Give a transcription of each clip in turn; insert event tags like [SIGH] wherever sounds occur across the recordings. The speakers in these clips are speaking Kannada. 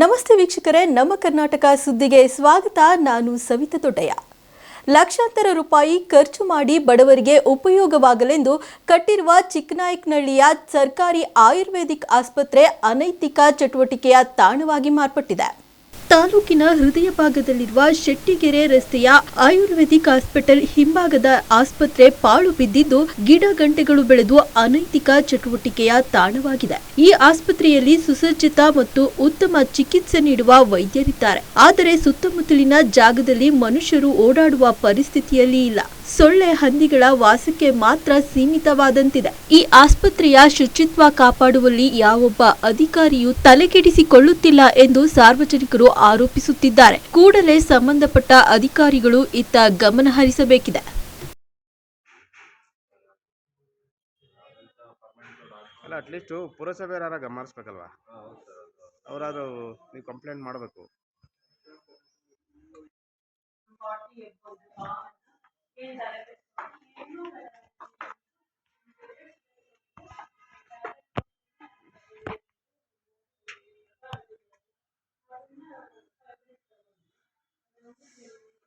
ನಮಸ್ತೆ ವೀಕ್ಷಕರೇ, ನಮ್ಮ ಕರ್ನಾಟಕ ಸುದ್ದಿಗೆ ಸ್ವಾಗತ. ನಾನು ಸವಿತಾ ದೊಡ್ಡಯ್ಯ ಲಕ್ಷಾಂತರ ರೂಪಾಯಿ ಖರ್ಚು ಮಾಡಿ ಬಡವರಿಗೆ ಉಪಯೋಗವಾಗಲೆಂದು ಕಟ್ಟಿರುವ ಚಿಕ್ಕನಾಯಕನಹಳ್ಳಿಯ ಸರ್ಕಾರಿ ಆಯುರ್ವೇದಿಕ್ ಆಸ್ಪತ್ರೆ ಅನೈತಿಕ ಚಟುವಟಿಕೆಯ ತಾಣವಾಗಿ ಮಾರ್ಪಟ್ಟಿದೆ. ತಾಲೂಕಿನ ಹೃದಯ ಭಾಗದಲ್ಲಿರುವ ಶೆಟ್ಟಿಗೆರೆ ರಸ್ತೆಯ ಆಯುರ್ವೇದಿಕ್ ಹಾಸ್ಪಿಟಲ್ ಹಿಂಭಾಗದ ಆಸ್ಪತ್ರೆ ಪಾಳು ಬಿದ್ದಿದ್ದು ಗಿಡ ಗಂಟೆಗಳು ಬೆಳೆದು ಅನೈತಿಕ ಚಟುವಟಿಕೆಯ ತಾಣವಾಗಿದೆ. ಈ ಆಸ್ಪತ್ರೆಯಲ್ಲಿ ಸುಸಜ್ಜಿತ ಮತ್ತು ಉತ್ತಮ ಚಿಕಿತ್ಸೆ ನೀಡುವ ವೈದ್ಯರಿದ್ದಾರೆ. ಆದರೆ ಸುತ್ತಮುತ್ತಲಿನ ಜಾಗದಲ್ಲಿ ಮನುಷ್ಯರು ಓಡಾಡುವ ಪರಿಸ್ಥಿತಿಯಲ್ಲಿ ಇಲ್ಲ. ಸೊಳ್ಳೆ ಹಂದಿಗಳ ವಾಸಕ್ಕೆ ಮಾತ್ರ ಸೀಮಿತವಾದಂತಿದೆ. ಈ ಆಸ್ಪತ್ರೆಯ ಶುಚಿತ್ವ ಕಾಪಾಡುವಲ್ಲಿ ಯಾವೊಬ್ಬ ಅಧಿಕಾರಿಯೂ ತಲೆಕೆಡಿಸಿಕೊಳ್ಳುತ್ತಿಲ್ಲ ಎಂದು ಸಾರ್ವಜನಿಕರು ಆರೋಪಿಸುತ್ತಿದ್ದಾರೆ. ಕೂಡಲೇ ಸಂಬಂಧಪಟ್ಟ ಅಧಿಕಾರಿಗಳು ಇತ್ತ ಗಮನ ಹರಿಸಬೇಕಿದೆ. ಅಲ್ಲ ಅಟ್ಲೀಸ್ಟು ಪುರಸಭೆ ಯಾರ ಗಮನಿಸ್ಬೇಕಲ್ವಾ? ಅವರಾದ್ರು ನೀವು ಕಂಪ್ಲೇಂಟ್ ಮಾಡಬೇಕು.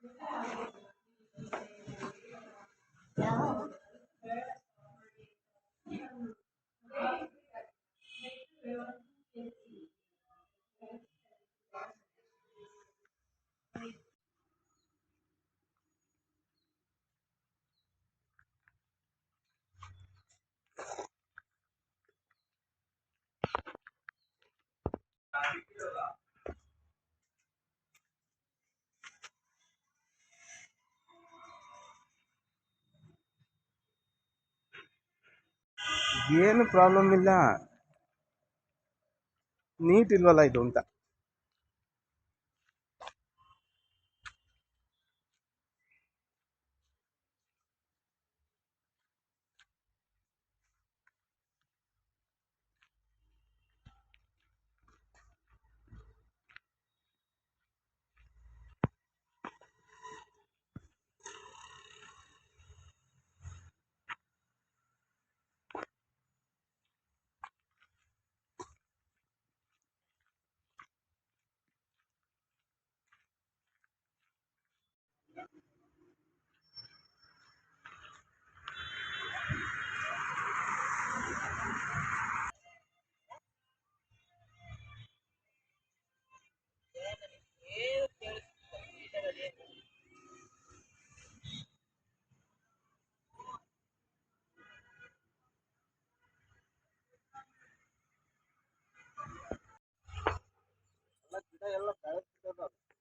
Thank you. ಏನು ಪ್ರಾಬ್ಲಮ್ ಇಲ್ಲ. ನೀಟ್ ಇಲ್ವಲ್ಲ ಇದು ಅಂತ.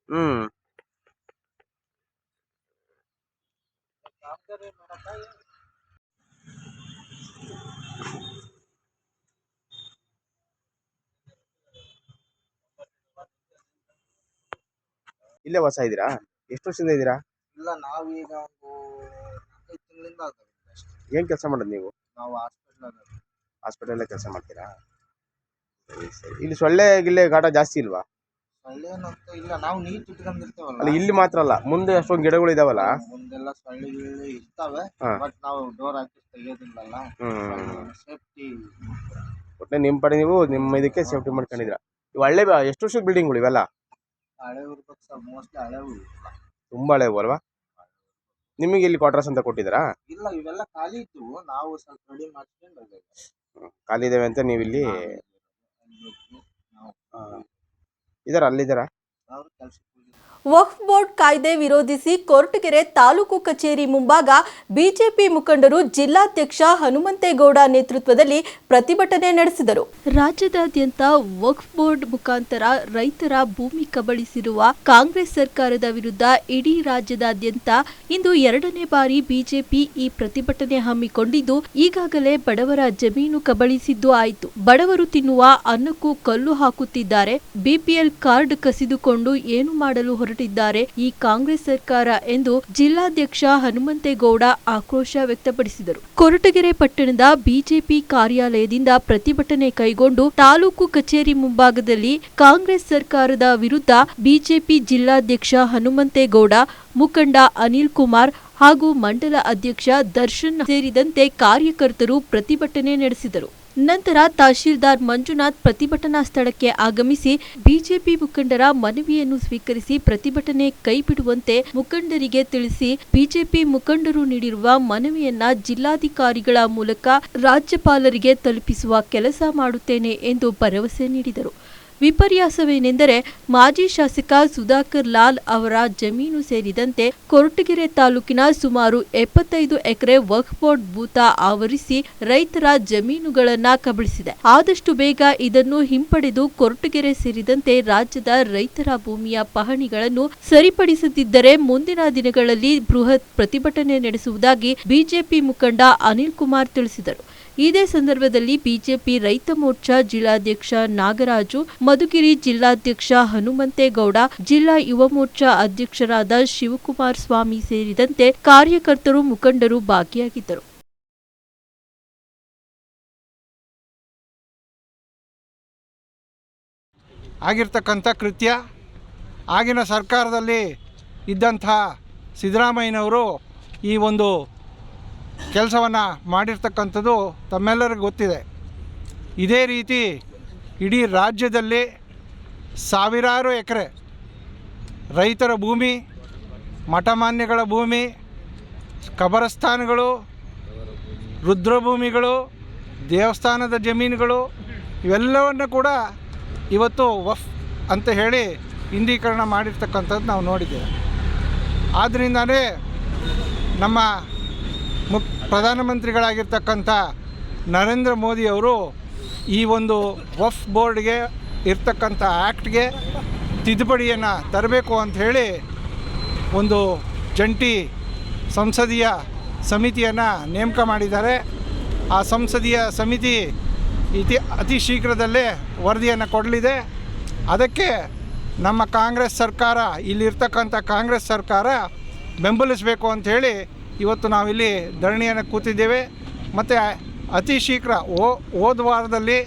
ಹ್ಮ್. ಇಲ್ಲೇ ವಾಸ ಇದ್ದೀರಾ? ಎಷ್ಟು ವರ್ಷದಿಂದ ಇದ್ದೀರಾ? ಇಲ್ಲ ನಾವೀಗ ಒಂದು ನಾಲ್ಕೈದು ತಿಂಗಳಿಂದ ಏನ್ ಕೆಲಸ ಮಾಡೋದು ನೀವು? ನಾವು ಹಾಸ್ಪಿಟ್ಲ್ ಹಾಸ್ಪಿಟಲಲ್ಲೇ ಕೆಲಸ ಮಾಡ್ತೀರಾ? ಸರಿ ಸರಿ. ಇಲ್ಲಿ ಸೊಳ್ಳೆ ಗಿಳ್ಳೆ ಗಾಟ ಜಾಸ್ತಿ ಇಲ್ವಾ? ಇಲ್ಲ. ನಾವು ಅಲ್ಲ ಇಲ್ಲಿ ಮಾತ್ರ ಅಲ್ಲ ಮುಂದೆ ಅಷ್ಟೊಂದು ಗಿಡಗಳು ಇದಾವಲ್ಲ? ಮುಂದೆಲ್ಲ ಸೊಳ್ಳೆ ಗಿಳ್ಳೆ ಇರ್ತಾವೆ ಹಾ. ಬಟ್ ನಾವು ಡೋರ್ ಹಾಕಿ ತೆಗಿಯೋದಿಲ್ಲಲ್ಲ. ಹ್ಮ್ ಸೇಫ್ಟಿ ಒಟ್ಟೆ ನಿಮ್ಮ ಪಡೆ ನೀವು ನಿಮ್ಮ ಇದಕ್ಕೆ ಸೇಫ್ಟಿ ಮಾಡ್ಕೊಂಡಿದ್ರ ಇವು ಹಳ್ಳೆ ಬ- ಎಷ್ಟು ವರ್ಷದ ಬಿಲ್ಡಿಂಗ್ಗಳು ಇವೆಲ್ಲ? ಹಳೆ ಇರ್ಬೇಕು ಸರ್ ಮೋಸ್ಟ್ಲಿ ಹಳೆವು ತುಂಬಾ ಹಳೆ ಅಲ್ವಾ? ನಿಮಗೆ ಇಲ್ಲಿ ಕ್ವಾರ್ಟರ್ಸ್ ಅಂತ ಕೊಟ್ಟಿದ್ದೀರಾ? ಇಲ್ಲ ಇವೆಲ್ಲ ಖಾಲಿ ಇತ್ತು ನಾವು ಸ್ವಲ್ಪ ರೆಡಿ ಮಾಡ್ಕೊಂಡು. ಖಾಲಿ ಇದಾವೆ ಅಂತ ನೀವು ಇಲ್ಲಿ ನಾವು ಇದಾರ ಅಲ್ಲಿದ್ದಾರ. ವಕ್ಫ್ ಬೋರ್ಡ್ ಕಾಯ್ದೆ ವಿರೋಧಿಸಿ ಕೊರಟಗೆರೆ ತಾಲೂಕು ಕಚೇರಿ ಮುಂಭಾಗ ಬಿಜೆಪಿ ಮುಖಂಡರು ಜಿಲ್ಲಾಧ್ಯಕ್ಷ ಹನುಮಂತೇಗೌಡ ನೇತೃತ್ವದಲ್ಲಿ ಪ್ರತಿಭಟನೆ ನಡೆಸಿದರು. ರಾಜ್ಯದಾದ್ಯಂತ ವಕ್ಫ್ ಬೋರ್ಡ್ ಮುಖಾಂತರ ರೈತರ ಭೂಮಿ ಕಬಳಿಸಿರುವ ಕಾಂಗ್ರೆಸ್ ಸರ್ಕಾರದ ವಿರುದ್ಧ ಇಡೀ ರಾಜ್ಯದಾದ್ಯಂತ ಇಂದು ಎರಡನೇ ಬಾರಿ ಬಿಜೆಪಿ ಈ ಪ್ರತಿಭಟನೆ ಹಮ್ಮಿಕೊಂಡಿದ್ದು, ಈಗಾಗಲೇ ಬಡವರ ಜಮೀನು ಕಬಳಿಸಿದ್ದು ಆಯಿತು. ಬಡವರು ತಿನ್ನುವ ಅನ್ನಕ್ಕೂ ಕಲ್ಲು ಹಾಕುತ್ತಿದ್ದಾರೆ. ಬಿಪಿಎಲ್ ಕಾರ್ಡ್ ಕಸಿದುಕೊಂಡು ಏನು ಮಾಡಲು ಹೊರಟಿದ್ದಾರೆ. ಈ ಕಾಂಗ್ರೆಸ್ ಸರ್ಕಾರ ಎಂದು ಜಿಲ್ಲಾಧ್ಯಕ್ಷ ಹನುಮಂತೇಗೌಡ ಆಕ್ರೋಶ ವ್ಯಕ್ತಪಡಿಸಿದರು. ಕೊರಟಗೆರೆ ಪಟ್ಟಣದ ಬಿಜೆಪಿ ಕಾರ್ಯಾಲಯದಿಂದ ಪ್ರತಿಭಟನೆ ಕೈಗೊಂಡು ತಾಲೂಕು ಕಚೇರಿ ಮುಂಭಾಗದಲ್ಲಿ ಕಾಂಗ್ರೆಸ್ ಸರ್ಕಾರದ ವಿರುದ್ಧ ಬಿಜೆಪಿ ಜಿಲ್ಲಾಧ್ಯಕ್ಷ ಹನುಮಂತೇಗೌಡ, ಮುಖಂಡ ಅನಿಲ್ ಕುಮಾರ್ ಹಾಗೂ ಮಂಡಲ ಅಧ್ಯಕ್ಷ ದರ್ಶನ್ ಸೇರಿದಂತೆ ಕಾರ್ಯಕರ್ತರು ಪ್ರತಿಭಟನೆ ನಡೆಸಿದರು. ನಂತರ ತಹಶೀಲ್ದಾರ್ ಮಂಜುನಾಥ್ ಪ್ರತಿಭಟನಾ ಸ್ಥಳಕ್ಕೆ ಆಗಮಿಸಿ ಬಿಜೆಪಿ ಮುಖಂಡರ ಮನವಿಯನ್ನು ಸ್ವೀಕರಿಸಿ ಪ್ರತಿಭಟನೆ ಕೈಬಿಡುವಂತೆ ಮುಖಂಡರಿಗೆ ತಿಳಿಸಿ ಬಿಜೆಪಿ ಮುಖಂಡರು ನೀಡಿರುವ ಮನವಿಯನ್ನ ಜಿಲ್ಲಾಧಿಕಾರಿಗಳ ಮೂಲಕ ರಾಜ್ಯಪಾಲರಿಗೆ ತಲುಪಿಸುವ ಕೆಲಸ ಮಾಡುತ್ತೇನೆ ಎಂದು ಭರವಸೆ ನೀಡಿದರು. ವಿಪರ್ಯಾಸವೇನೆಂದರೆ ಮಾಜಿ ಶಾಸಕ ಸುಧಾಕರ್ ಲಾಲ್ ಅವರ ಜಮೀನು ಸೇರಿದಂತೆ ಕೊರಟಗೆರೆ ತಾಲೂಕಿನ ಸುಮಾರು ಎಪ್ಪತ್ತೈದು ಎಕರೆ ವಕ್ಫ್ ಬೋರ್ಡ್ ಭೂತ ಆವರಿಸಿ ರೈತರ ಜಮೀನುಗಳನ್ನ ಕಬಳಿಸಿದೆ. ಆದಷ್ಟು ಬೇಗ ಇದನ್ನು ಹಿಂಪಡೆದು ಕೊರಟಗೆರೆ ಸೇರಿದಂತೆ ರಾಜ್ಯದ ರೈತರ ಭೂಮಿಯ ಪಹಣಿಗಳನ್ನು ಸರಿಪಡಿಸದಿದ್ದರೆ ಮುಂದಿನ ದಿನಗಳಲ್ಲಿ ಬೃಹತ್ ಪ್ರತಿಭಟನೆ ನಡೆಸುವುದಾಗಿ ಬಿಜೆಪಿ ಮುಖಂಡ ಅನಿಲ್ ಕುಮಾರ್ ತಿಳಿಸಿದರು. ಇದೇ ಸಂದರ್ಭದಲ್ಲಿ ಬಿಜೆಪಿ ರೈತ ಮೋರ್ಚಾ ಜಿಲ್ಲಾಧ್ಯಕ್ಷ ನಾಗರಾಜು, ಮಧುಗಿರಿ ಜಿಲ್ಲಾಧ್ಯಕ್ಷ ಹನುಮಂತೇಗೌಡ, ಜಿಲ್ಲಾ ಯುವ ಮೋರ್ಚಾ ಅಧ್ಯಕ್ಷರಾದ ಶಿವಕುಮಾರ್ ಸ್ವಾಮಿ ಸೇರಿದಂತೆ ಕಾರ್ಯಕರ್ತರು ಮುಖಂಡರು ಭಾಗಿಯಾಗಿದ್ದರು. ಆಗಿರ್ತಕ್ಕಂಥ ಕೃತ್ಯ, ಆಗಿನ ಸರ್ಕಾರದಲ್ಲಿ ಇದ್ದಂಥ ಸಿದ್ದರಾಮಯ್ಯನವರು ಈ ಒಂದು ಕೆಲಸವನ್ನು ಮಾಡಿರ್ತಕ್ಕಂಥದ್ದು ತಮ್ಮೆಲ್ಲರಿಗೂ ಗೊತ್ತಿದೆ. ಇದೇ ರೀತಿ ಇಡೀ ರಾಜ್ಯದಲ್ಲಿ ಸಾವಿರಾರು ಎಕರೆ ರೈತರ ಭೂಮಿ, ಮಠಮಾನ್ಯಗಳ ಭೂಮಿ, ಕಬರಸ್ಥಾನಗಳು, ರುದ್ರಭೂಮಿಗಳು, ದೇವಸ್ಥಾನದ ಜಮೀನುಗಳು ಇವೆಲ್ಲವನ್ನು ಕೂಡ ಇವತ್ತು ವಫ್ ಅಂತ ಹೇಳಿ ಹಿಂದೀಕರಣ ಮಾಡಿರ್ತಕ್ಕಂಥದ್ದು ನಾವು ನೋಡಿದ್ದೇವೆ. ಆದ್ದರಿಂದಲೇ ನಮ್ಮ ಪ್ರಧಾನಮಂತ್ರಿಗಳಾಗಿರ್ತಕ್ಕಂಥ ನರೇಂದ್ರ ಮೋದಿಯವರು ಈ ಒಂದು ವಫ್ ಬೋರ್ಡ್ಗೆ ಇರ್ತಕ್ಕಂಥ ಆ್ಯಕ್ಟ್ಗೆ ತಿದ್ದುಪಡಿಯನ್ನು ತರಬೇಕು ಅಂತ ಹೇಳಿ ಒಂದು ಜಂಟಿ ಸಂಸದೀಯ ಸಮಿತಿಯನ್ನು ನೇಮಕ ಮಾಡಿದ್ದಾರೆ. ಆ ಸಂಸದೀಯ ಸಮಿತಿ ಇತಿ ಅತಿ ಶೀಘ್ರದಲ್ಲೇ ವರದಿಯನ್ನು ಕೊಡಲಿದೆ. ಅದಕ್ಕೆ ನಮ್ಮ ಕಾಂಗ್ರೆಸ್ ಸರ್ಕಾರ, ಇಲ್ಲಿರ್ತಕ್ಕಂಥ ಕಾಂಗ್ರೆಸ್ ಸರ್ಕಾರ ಬೆಂಬಲಿಸಬೇಕು ಅಂಥೇಳಿ ಇವತ್ತು ನಾವಿಲ್ಲಿ ಧರಣಿಯನ್ನು ಕೂತಿದ್ದೇವೆ. ಮತ್ತು ಅತಿ ಶೀಘ್ರ ಓ, ಹೋದ ವಾರದಲ್ಲಿ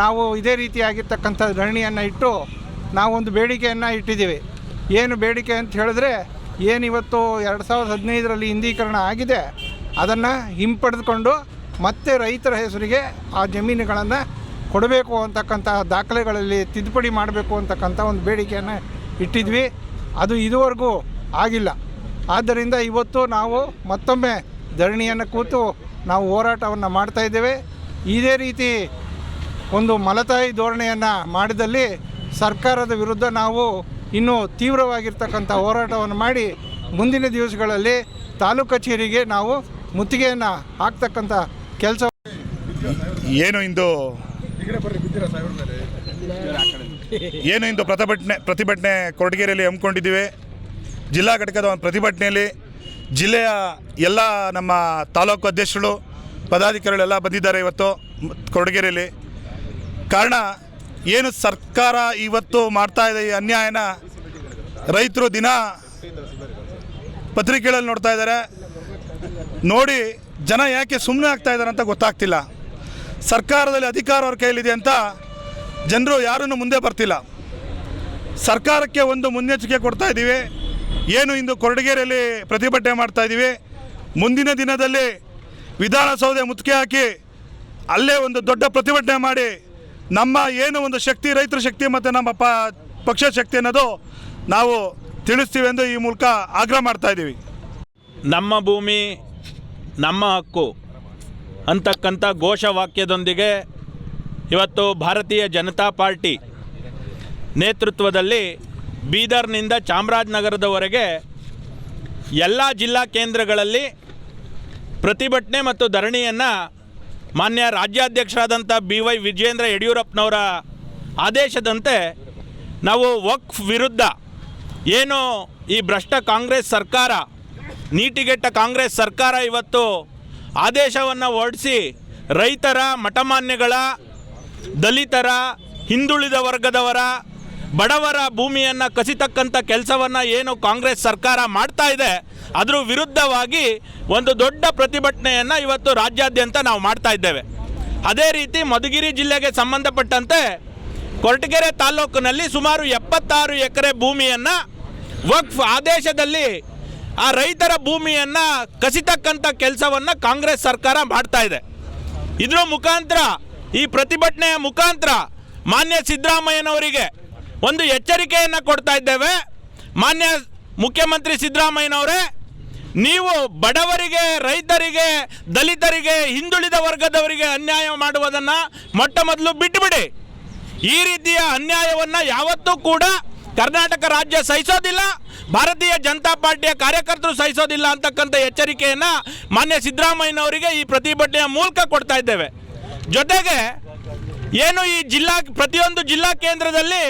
ನಾವು ಇದೇ ರೀತಿಯಾಗಿರ್ತಕ್ಕಂಥ ಧರಣಿಯನ್ನು ಇಟ್ಟು ನಾವೊಂದು ಬೇಡಿಕೆಯನ್ನು ಇಟ್ಟಿದ್ದೀವಿ. ಏನು ಬೇಡಿಕೆ ಅಂತ ಹೇಳಿದ್ರೆ ಏನು ಇವತ್ತು ಎರಡು ಸಾವಿರದ ಹದಿನೈದರಲ್ಲಿ ಹಿಂದೀಕರಣ ಆಗಿದೆ, ಅದನ್ನು ಹಿಂಪಡೆದುಕೊಂಡು ಮತ್ತೆ ರೈತರ ಹೆಸರಿಗೆ ಆ ಜಮೀನುಗಳನ್ನು ಕೊಡಬೇಕು ಅಂತಕ್ಕಂಥ ದಾಖಲೆಗಳಲ್ಲಿ ತಿದ್ದುಪಡಿ ಮಾಡಬೇಕು ಅಂತಕ್ಕಂಥ ಒಂದು ಬೇಡಿಕೆಯನ್ನು ಇಟ್ಟಿದ್ವಿ. ಅದು ಇದುವರೆಗೂ ಆಗಿಲ್ಲ. ಆದ್ದರಿಂದ ಇವತ್ತು ನಾವು ಮತ್ತೊಮ್ಮೆ ಧರಣಿಯನ್ನು ಕೂತು ನಾವು ಹೋರಾಟವನ್ನು ಮಾಡ್ತಾಯಿದ್ದೇವೆ ಇದೇ ರೀತಿ ಒಂದು ಮಲತಾಯಿ ಧೋರಣೆಯನ್ನು ಮಾಡಿದಲ್ಲಿ ಸರ್ಕಾರದ ವಿರುದ್ಧ ನಾವು ಇನ್ನೂ ತೀವ್ರವಾಗಿರ್ತಕ್ಕಂಥ ಹೋರಾಟವನ್ನು ಮಾಡಿ ಮುಂದಿನ ದಿವಸಗಳಲ್ಲಿ ತಾಲೂಕು ಕಚೇರಿಗೆ ನಾವು ಮುತ್ತಿಗೆಯನ್ನು ಹಾಕ್ತಕ್ಕಂಥ ಕೆಲಸ ಏನು ಇಂದು ಏನು ಇಂದು ಪ್ರತಿಭಟನೆ ಪ್ರತಿಭಟನೆ ಕೊರಟಗೆರೆಯಲ್ಲಿ ಹಮ್ಮಿಕೊಂಡಿದ್ದೀವಿ. ಜಿಲ್ಲಾ ಘಟಕದ ಒಂದು ಪ್ರತಿಭಟನೆಯಲ್ಲಿ ಜಿಲ್ಲೆಯ ಎಲ್ಲ ನಮ್ಮ ತಾಲೂಕು ಅಧ್ಯಕ್ಷರು, ಪದಾಧಿಕಾರಿಗಳೆಲ್ಲ ಬಂದಿದ್ದಾರೆ ಇವತ್ತು ಕೊಡಗೇರಿಯಲ್ಲಿ ಕಾರಣ, ಏನು ಸರ್ಕಾರ ಇವತ್ತು ಮಾಡ್ತಾ ಇದೆ ಈ ಅನ್ಯಾಯನ ರೈತರು ದಿನ ಪತ್ರಿಕೆಗಳಲ್ಲಿ ನೋಡ್ತಾ ಇದ್ದಾರೆ. ನೋಡಿ, ಜನ ಯಾಕೆ ಸುಮ್ಮನೆ ಆಗ್ತಾ ಇದ್ದಾರೆ ಅಂತ ಗೊತ್ತಾಗ್ತಿಲ್ಲ. ಸರ್ಕಾರದಲ್ಲಿ ಅಧಿಕಾರ ಅವ್ರ ಕೈಲಿದೆ ಅಂತ ಜನರು ಯಾರನ್ನು ಮುಂದೆ ಬರ್ತಿಲ್ಲ. ಸರ್ಕಾರಕ್ಕೆ ಒಂದು ಮುನ್ನೆಚ್ಚರಿಕೆ ಕೊಡ್ತಾ ಇದ್ದೀವಿ. ಏನು ಇಂದು ಕೊರಟಗೆರೆಯಲ್ಲಿ ಪ್ರತಿಭಟನೆ ಮಾಡ್ತಾ ಇದ್ದೀವಿ. ಮುಂದಿನ ದಿನದಲ್ಲಿ ವಿಧಾನಸೌಧ ಮುತ್ತಿಗೆ ಹಾಕಿ ಅಲ್ಲೇ ಒಂದು ದೊಡ್ಡ ಪ್ರತಿಭಟನೆ ಮಾಡಿ ನಮ್ಮ ಏನು ಒಂದು ಶಕ್ತಿ, ರೈತರ ಶಕ್ತಿ ಮತ್ತು ನಮ್ಮ ಪ, ಪಕ್ಷ ಶಕ್ತಿ ಅನ್ನೋದು ನಾವು ತಿಳಿಸ್ತೀವಿ ಎಂದು ಈ ಮೂಲಕ ಆಗ್ರಹ ಮಾಡ್ತಾ ಇದ್ದೀವಿ. ನಮ್ಮ ಭೂಮಿ, ನಮ್ಮ ಹಕ್ಕು ಅಂತಕ್ಕಂಥ ಘೋಷವಾಕ್ಯದೊಂದಿಗೆ ಇವತ್ತು ಭಾರತೀಯ ಜನತಾ ಪಾರ್ಟಿ ನೇತೃತ್ವದಲ್ಲಿ ಬೀದರ್ನಿಂದ ಚಾಮರಾಜನಗರದವರೆಗೆ ಎಲ್ಲ ಜಿಲ್ಲಾ ಕೇಂದ್ರಗಳಲ್ಲಿ ಪ್ರತಿಭಟನೆ ಮತ್ತು ಧರಣಿಯನ್ನು ಮಾನ್ಯ ರಾಜ್ಯಾಧ್ಯಕ್ಷರಾದಂಥ ಬಿ ವೈ ವಿಜೇಂದ್ರ ಯಡಿಯೂರಪ್ಪನವರ ಆದೇಶದಂತೆ ನಾವು ವಕ್ಫ್ ವಿರುದ್ಧ ಏನು ಈ ಭ್ರಷ್ಟ ಕಾಂಗ್ರೆಸ್ ಸರ್ಕಾರ ನೀಟಿಗೆಟ್ಟ ಕಾಂಗ್ರೆಸ್ ಸರ್ಕಾರ ಇವತ್ತು ಆದೇಶವನ್ನು ಹೊರಡಿಸಿ ರೈತರ ಮಠಮಾನ್ಯಗಳ, ದಲಿತರ, ಹಿಂದುಳಿದ ವರ್ಗದವರ ಬಡವರ ಭೂಮಿಯನ್ನು ಕಸಿತಕ್ಕಂಥ ಕೆಲಸವನ್ನು ಏನು ಕಾಂಗ್ರೆಸ್ ಸರ್ಕಾರ ಮಾಡ್ತಾ ಇದೆ, ಅದ್ರ ವಿರುದ್ಧವಾಗಿ ಒಂದು ದೊಡ್ಡ ಪ್ರತಿಭಟನೆಯನ್ನು ಇವತ್ತು ರಾಜ್ಯಾದ್ಯಂತ ನಾವು ಮಾಡ್ತಾ ಇದ್ದೇವೆ. ಅದೇ ರೀತಿ ಮಧುಗಿರಿ ಜಿಲ್ಲೆಗೆ ಸಂಬಂಧಪಟ್ಟಂತೆ ಕೊರಟಗೆರೆ ತಾಲೂಕಿನಲ್ಲಿ ಸುಮಾರು ಎಪ್ಪತ್ತಾರು ಎಕರೆ ಭೂಮಿಯನ್ನು ವಕ್ಫ್ ಆದೇಶದಲ್ಲಿ ಆ ರೈತರ ಭೂಮಿಯನ್ನು ಕಸಿತಕ್ಕಂಥ ಕೆಲಸವನ್ನು ಕಾಂಗ್ರೆಸ್ ಸರ್ಕಾರ ಮಾಡ್ತಾ ಇದೆ. ಇದರ ಮುಖಾಂತರ, ಈ ಪ್ರತಿಭಟನೆಯ ಮುಖಾಂತರ ಮಾನ್ಯ ಸಿದ್ದರಾಮಯ್ಯನವರಿಗೆ ಒಂದು ಎಚ್ಚರಿಕೆಯನ್ನು ಕೊಡ್ತಾ ಇದ್ದೇವೆ. ಮಾನ್ಯ ಮುಖ್ಯಮಂತ್ರಿ ಸಿದ್ದರಾಮಯ್ಯನವರೇ, ನೀವು ಬಡವರಿಗೆ, ರೈತರಿಗೆ, ದಲಿತರಿಗೆ, ಹಿಂದುಳಿದ ವರ್ಗದವರಿಗೆ ಅನ್ಯಾಯ ಮಾಡುವುದನ್ನು ಮೊಟ್ಟ ಮೊದಲು ಬಿಟ್ಟುಬಿಡಿ. ಈ ರೀತಿಯ ಅನ್ಯಾಯವನ್ನು ಯಾವತ್ತೂ ಕೂಡ ಕರ್ನಾಟಕ ರಾಜ್ಯ ಸಹಿಸೋದಿಲ್ಲ, ಭಾರತೀಯ ಜನತಾ ಪಾರ್ಟಿಯ ಕಾರ್ಯಕರ್ತರು ಸಹಿಸೋದಿಲ್ಲ ಅಂತಕ್ಕಂಥ ಎಚ್ಚರಿಕೆಯನ್ನು ಮಾನ್ಯ ಸಿದ್ದರಾಮಯ್ಯನವರಿಗೆ ಈ ಪ್ರತಿಭಟನೆಯ ಮೂಲಕ ಕೊಡ್ತಾ ಇದ್ದೇವೆ. ಜೊತೆಗೆ, ಏನು ಈ ಜಿಲ್ಲಾ, ಪ್ರತಿಯೊಂದು ಜಿಲ್ಲಾ ಕೇಂದ್ರದಲ್ಲಿ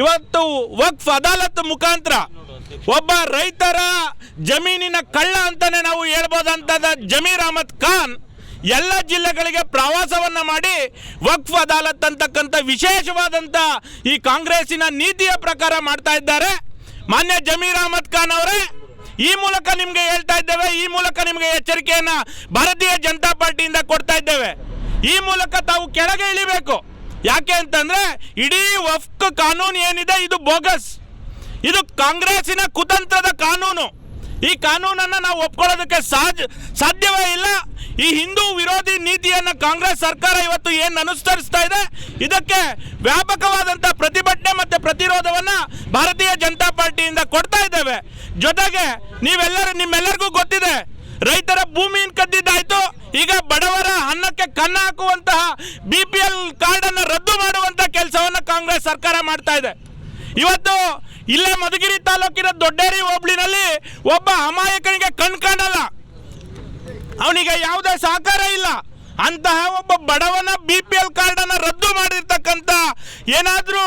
ಇವತ್ತು ವಕ್ಫ್ ಅದಾಲತ್ ಮುಖಾಂತರ ಒಬ್ಬ ರೈತರ ಜಮೀನಿನ ಕಳ್ಳ ಅಂತಾನೆ ನಾವು ಹೇಳ್ಬೋದಂತದ ಜಮೀರ್ ಅಹಮದ್ ಖಾನ್ ಎಲ್ಲ ಜಿಲ್ಲೆಗಳಿಗೆ ಪ್ರವಾಸವನ್ನ ಮಾಡಿ ವಕ್ಫ್ ಅದಾಲತ್ ಅಂತಕ್ಕಂಥ ವಿಶೇಷವಾದಂಥ ಈ ಕಾಂಗ್ರೆಸ್ಸಿನ ನೀತಿಯ ಪ್ರಕಾರ ಮಾಡ್ತಾ ಇದ್ದಾರೆ. ಮಾನ್ಯ ಜಮೀರ್ ಅಹಮದ್ ಖಾನ್ ಅವರೇ, ಈ ಮೂಲಕ ನಿಮಗೆ ಹೇಳ್ತಾ ಇದ್ದೇವೆ, ಈ ಮೂಲಕ ನಿಮಗೆ ಎಚ್ಚರಿಕೆಯನ್ನು ಭಾರತೀಯ ಜನತಾ ಪಾರ್ಟಿಯಿಂದ ಕೊಡ್ತಾ ಇದ್ದೇವೆ. ಈ ಮೂಲಕ ತಾವು ಕೆಳಗೆ ಇಳಿಬೇಕು. ಯಾಕೆ ಅಂತಂದ್ರೆ ಇಡೀ ವಫ್ಕ್ ಕಾನೂನು ಏನಿದೆ, ಇದು ಬೋಗಸ್. ಇದು ಕಾಂಗ್ರೆಸ್ಸಿನ ಕುತಂತ್ರದ ಕಾನೂನು. ಈ ಕಾನೂನನ್ನು ನಾವು ಒಪ್ಕೊಳ್ಳೋದಕ್ಕೆ ಸಾಧ್ಯ ಸಾಧ್ಯವೇ ಇಲ್ಲ. ಈ ಹಿಂದೂ ವಿರೋಧಿ ನೀತಿಯನ್ನು ಕಾಂಗ್ರೆಸ್ ಸರ್ಕಾರ ಇವತ್ತು ಏನು ಅನುಸರಿಸ್ತಾ ಇದೆ, ಇದಕ್ಕೆ ವ್ಯಾಪಕವಾದಂಥ ಪ್ರತಿಭಟನೆ ಮತ್ತು ಪ್ರತಿರೋಧವನ್ನು ಭಾರತೀಯ ಜನತಾ ಪಾರ್ಟಿಯಿಂದ ಕೊಡ್ತಾ ಇದ್ದೇವೆ. ಜೊತೆಗೆ ನೀವೆಲ್ಲರೂ, ನಿಮ್ಮೆಲ್ಲರಿಗೂ ಗೊತ್ತಿದೆ ರೈತರ ಭೂಮಿಯನ್ನು ಕದ್ದಿದ್ದಾಯ್ತು. ಈಗ ಬಡವರ ಅನ್ನಕ್ಕೆ ಕನ್ನ ಹಾಕುವಂತಹ ಬಿ ಪಿ ಎಲ್ ಕಾರ್ಡನ್ನು ರದ್ದು ಮಾಡುವಂತಹ ಕೆಲಸವನ್ನು ಕಾಂಗ್ರೆಸ್ ಸರ್ಕಾರ ಮಾಡ್ತಾ ಇದೆ. ಇವತ್ತು ಇಲ್ಲೇ ಮಧುಗಿರಿ ತಾಲೂಕಿನ ದೊಡ್ಡೇರಿ ಹೋಬಳಿನಲ್ಲಿ ಒಬ್ಬ ಅಮಾಯಕನಿಗೆ ಕಣ್ ಕಾಣಲ್ಲ. ಅವನಿಗೆ ಯಾವುದೇ ಸಹಕಾರ ಇಲ್ಲ. ಅಂತಹ ಒಬ್ಬ ಬಡವನ ಬಿ ಪಿ ಎಲ್ ಕಾರ್ಡನ್ನು ರದ್ದು ಮಾಡಿರ್ತಕ್ಕಂಥ ಏನಾದರೂ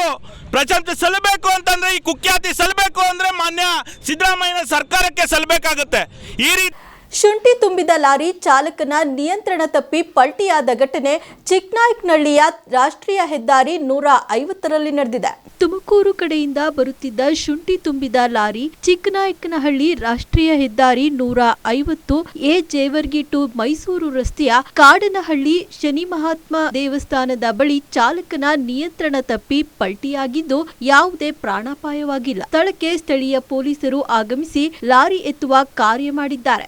ಪ್ರಶಂಸೆ ಸಲ್ಲಬೇಕು ಅಂತಂದ್ರೆ ಈ ಕುಖ್ಯಾತಿ ಸಲ್ಲಬೇಕು ಅಂದ್ರೆ ಮಾನ್ಯ ಸಿದ್ದರಾಮಯ್ಯನ ಸರ್ಕಾರಕ್ಕೆ ಸಲ್ಲಬೇಕಾಗುತ್ತೆ. ಈ ರೀತಿ ಶುಂಠಿ ತುಂಬಿದ ಲಾರಿ ಚಾಲಕನ ನಿಯಂತ್ರಣ ತಪ್ಪಿ ಪಲ್ಟಿಯಾದ ಘಟನೆ ಚಿಕ್ನಾಯ್ಕ್ನಳ್ಳಿಯ ರಾಷ್ಟ್ರೀಯ ಹೆದ್ದಾರಿ ನೂರ ಐವತ್ತರಲ್ಲಿ ನಡೆದಿದೆ. ತುಮಕೂರು ಕಡೆಯಿಂದ ಬರುತ್ತಿದ್ದ ಶುಂಠಿ ತುಂಬಿದ ಲಾರಿ ಚಿಕ್ಕನಾಯಕನಹಳ್ಳಿ ರಾಷ್ಟ್ರೀಯ ಹೆದ್ದಾರಿ ನೂರ ಐವತ್ತು ಎ ಜೇವರ್ಗಿ ಟು ಮೈಸೂರು ರಸ್ತೆಯ ಕಾಡನಹಳ್ಳಿ ಶನಿ ಮಹಾತ್ಮ ದೇವಸ್ಥಾನದ ಬಳಿ ಚಾಲಕನ ನಿಯಂತ್ರಣ ತಪ್ಪಿ ಪಲ್ಟಿಯಾಗಿದ್ದು ಯಾವುದೇ ಪ್ರಾಣಾಪಾಯವಾಗಿಲ್ಲ. ಸ್ಥಳಕ್ಕೆ ಸ್ಥಳೀಯ ಪೊಲೀಸರು ಆಗಮಿಸಿ ಲಾರಿ ಎತ್ತುವ ಕಾರ್ಯ ಮಾಡಿದ್ದಾರೆ.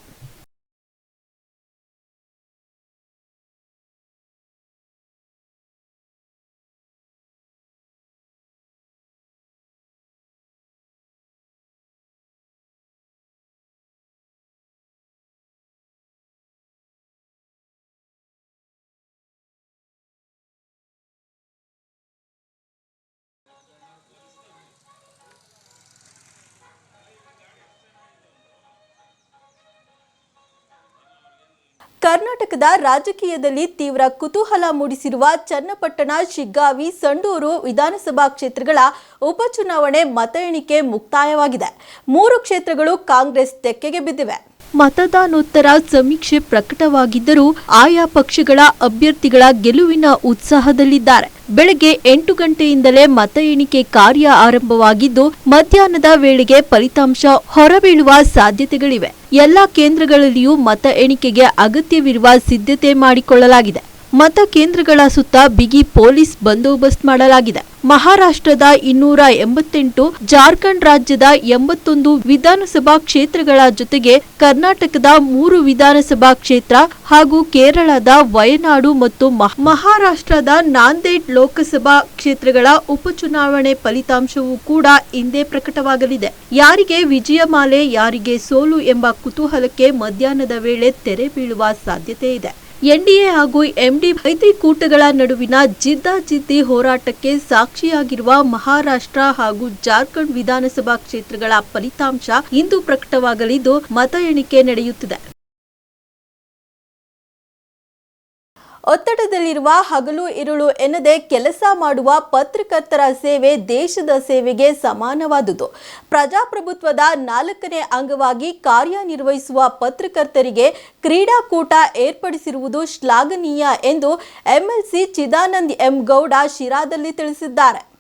ಕರ್ನಾಟಕದ ರಾಜಕೀಯದಲ್ಲಿ ತೀವ್ರ ಕುತೂಹಲ ಮೂಡಿಸಿರುವ ಚನ್ನಪಟ್ಟಣ, ಶಿಗ್ಗಾವಿ, ಸಂಡೂರು ವಿಧಾನಸಭಾ ಕ್ಷೇತ್ರಗಳ ಉಪಚುನಾವಣೆ ಮತ ಎಣಿಕೆ ಮುಕ್ತಾಯವಾಗಿದೆ. ಮೂರು ಕ್ಷೇತ್ರಗಳು ಕಾಂಗ್ರೆಸ್ ತೆಕ್ಕೆಗೆ ಬಿದ್ದಿವೆ. ಮತದಾನೋತ್ತರ ಸಮೀಕ್ಷೆ ಪ್ರಕಟವಾಗಿದ್ದರೂ ಆಯಾ ಪಕ್ಷಗಳ ಅಭ್ಯರ್ಥಿಗಳ ಗೆಲುವಿನ ಉತ್ಸಾಹದಲ್ಲಿದ್ದಾರೆ. ಬೆಳಗ್ಗೆ ಎಂಟು ಗಂಟೆಯಿಂದಲೇ ಮತ ಎಣಿಕೆ ಕಾರ್ಯ ಆರಂಭವಾಗಿದ್ದು, ಮಧ್ಯಾಹ್ನದ ವೇಳೆಗೆ ಫಲಿತಾಂಶ ಹೊರಬೀಳುವ ಸಾಧ್ಯತೆಗಳಿವೆ. ಎಲ್ಲಾ ಕೇಂದ್ರಗಳಲ್ಲಿಯೂ ಮತ ಎಣಿಕೆಗೆ ಅಗತ್ಯವಿರುವ ಸಿದ್ಧತೆ ಮಾಡಿಕೊಳ್ಳಲಾಗಿದೆ. ಮತ ಕೇಂದ್ರಗಳ ಸುತ್ತ ಬಿಗಿ ಪೊಲೀಸ್ ಬಂದೋಬಸ್ತ್ ಮಾಡಲಾಗಿದೆ. ಮಹಾರಾಷ್ಟ್ರದ ಇನ್ನೂರ ಎಂಬತ್ತೆಂಟು, ಜಾರ್ಖಂಡ್ ರಾಜ್ಯದ ಎಂಬತ್ತೊಂದು ವಿಧಾನಸಭಾ ಕ್ಷೇತ್ರಗಳ ಜೊತೆಗೆ ಕರ್ನಾಟಕದ ಮೂರು ವಿಧಾನಸಭಾ ಕ್ಷೇತ್ರ ಹಾಗೂ ಕೇರಳದ ವಯನಾಡು ಮತ್ತು ಮಹ- ಮಹಾರಾಷ್ಟ್ರದ ನಾಂದೇಡ್ ಲೋಕಸಭಾ ಕ್ಷೇತ್ರಗಳ ಉಪಚುನಾವಣೆ ಫಲಿತಾಂಶವೂ ಕೂಡ ಇಂದೇ ಪ್ರಕಟವಾಗಲಿದೆ. ಯಾರಿಗೆ ವಿಜಯಮಾಲೆ ಯಾರಿಗೆ ಸೋಲು ಎಂಬ ಕುತೂಹಲಕ್ಕೆ ಮಧ್ಯಾಹ್ನದ ವೇಳೆ ತೆರೆ ಬೀಳುವ ಸಾಧ್ಯತೆ ಇದೆ. ಎನ್ಡಿಎ ಹಾಗೂ ಎಂಡಿ ಮೈತ್ರಿಕೂಟಗಳ ನಡುವಿನ ಜಿದ್ದಾಜಿದ್ದಿ ಹೋರಾಟಕ್ಕೆ ಸಾಕ್ಷಿಯಾಗಿರುವ ಮಹಾರಾಷ್ಟ್ರ ಹಾಗೂ ಜಾರ್ಖಂಡ್ ವಿಧಾನಸಭಾ ಕ್ಷೇತ್ರಗಳ ಫಲಿತಾಂಶ ಇಂದು ಪ್ರಕಟವಾಗಲಿದ್ದು ಮತ ಎಣಿಕೆ ನಡೆಯುತ್ತಿದೆ. ಒತ್ತಡದಲ್ಲಿರುವ ಹಗಲು ಇರುಳು ಎನ್ನದೆ ಕೆಲಸ ಮಾಡುವ ಪತ್ರಕರ್ತರ ಸೇವೆ ದೇಶದ ಸೇವೆಗೆ ಸಮಾನವಾದುದು. ಪ್ರಜಾಪ್ರಭುತ್ವದ ನಾಲ್ಕನೇ ಅಂಗವಾಗಿ ಕಾರ್ಯನಿರ್ವಹಿಸುವ ಪತ್ರಕರ್ತರಿಗೆ ಕ್ರೀಡಾಕೂಟ ಏರ್ಪಡಿಸಿರುವುದು ಶ್ಲಾಘನೀಯ ಎಂದು ಎಂಎಲ್ಸಿ ಚಿದಾನಂದ್ ಎಂ ಗೌಡ ಶಿರಾದಲ್ಲಿ ತಿಳಿಸಿದ್ದಾರೆ.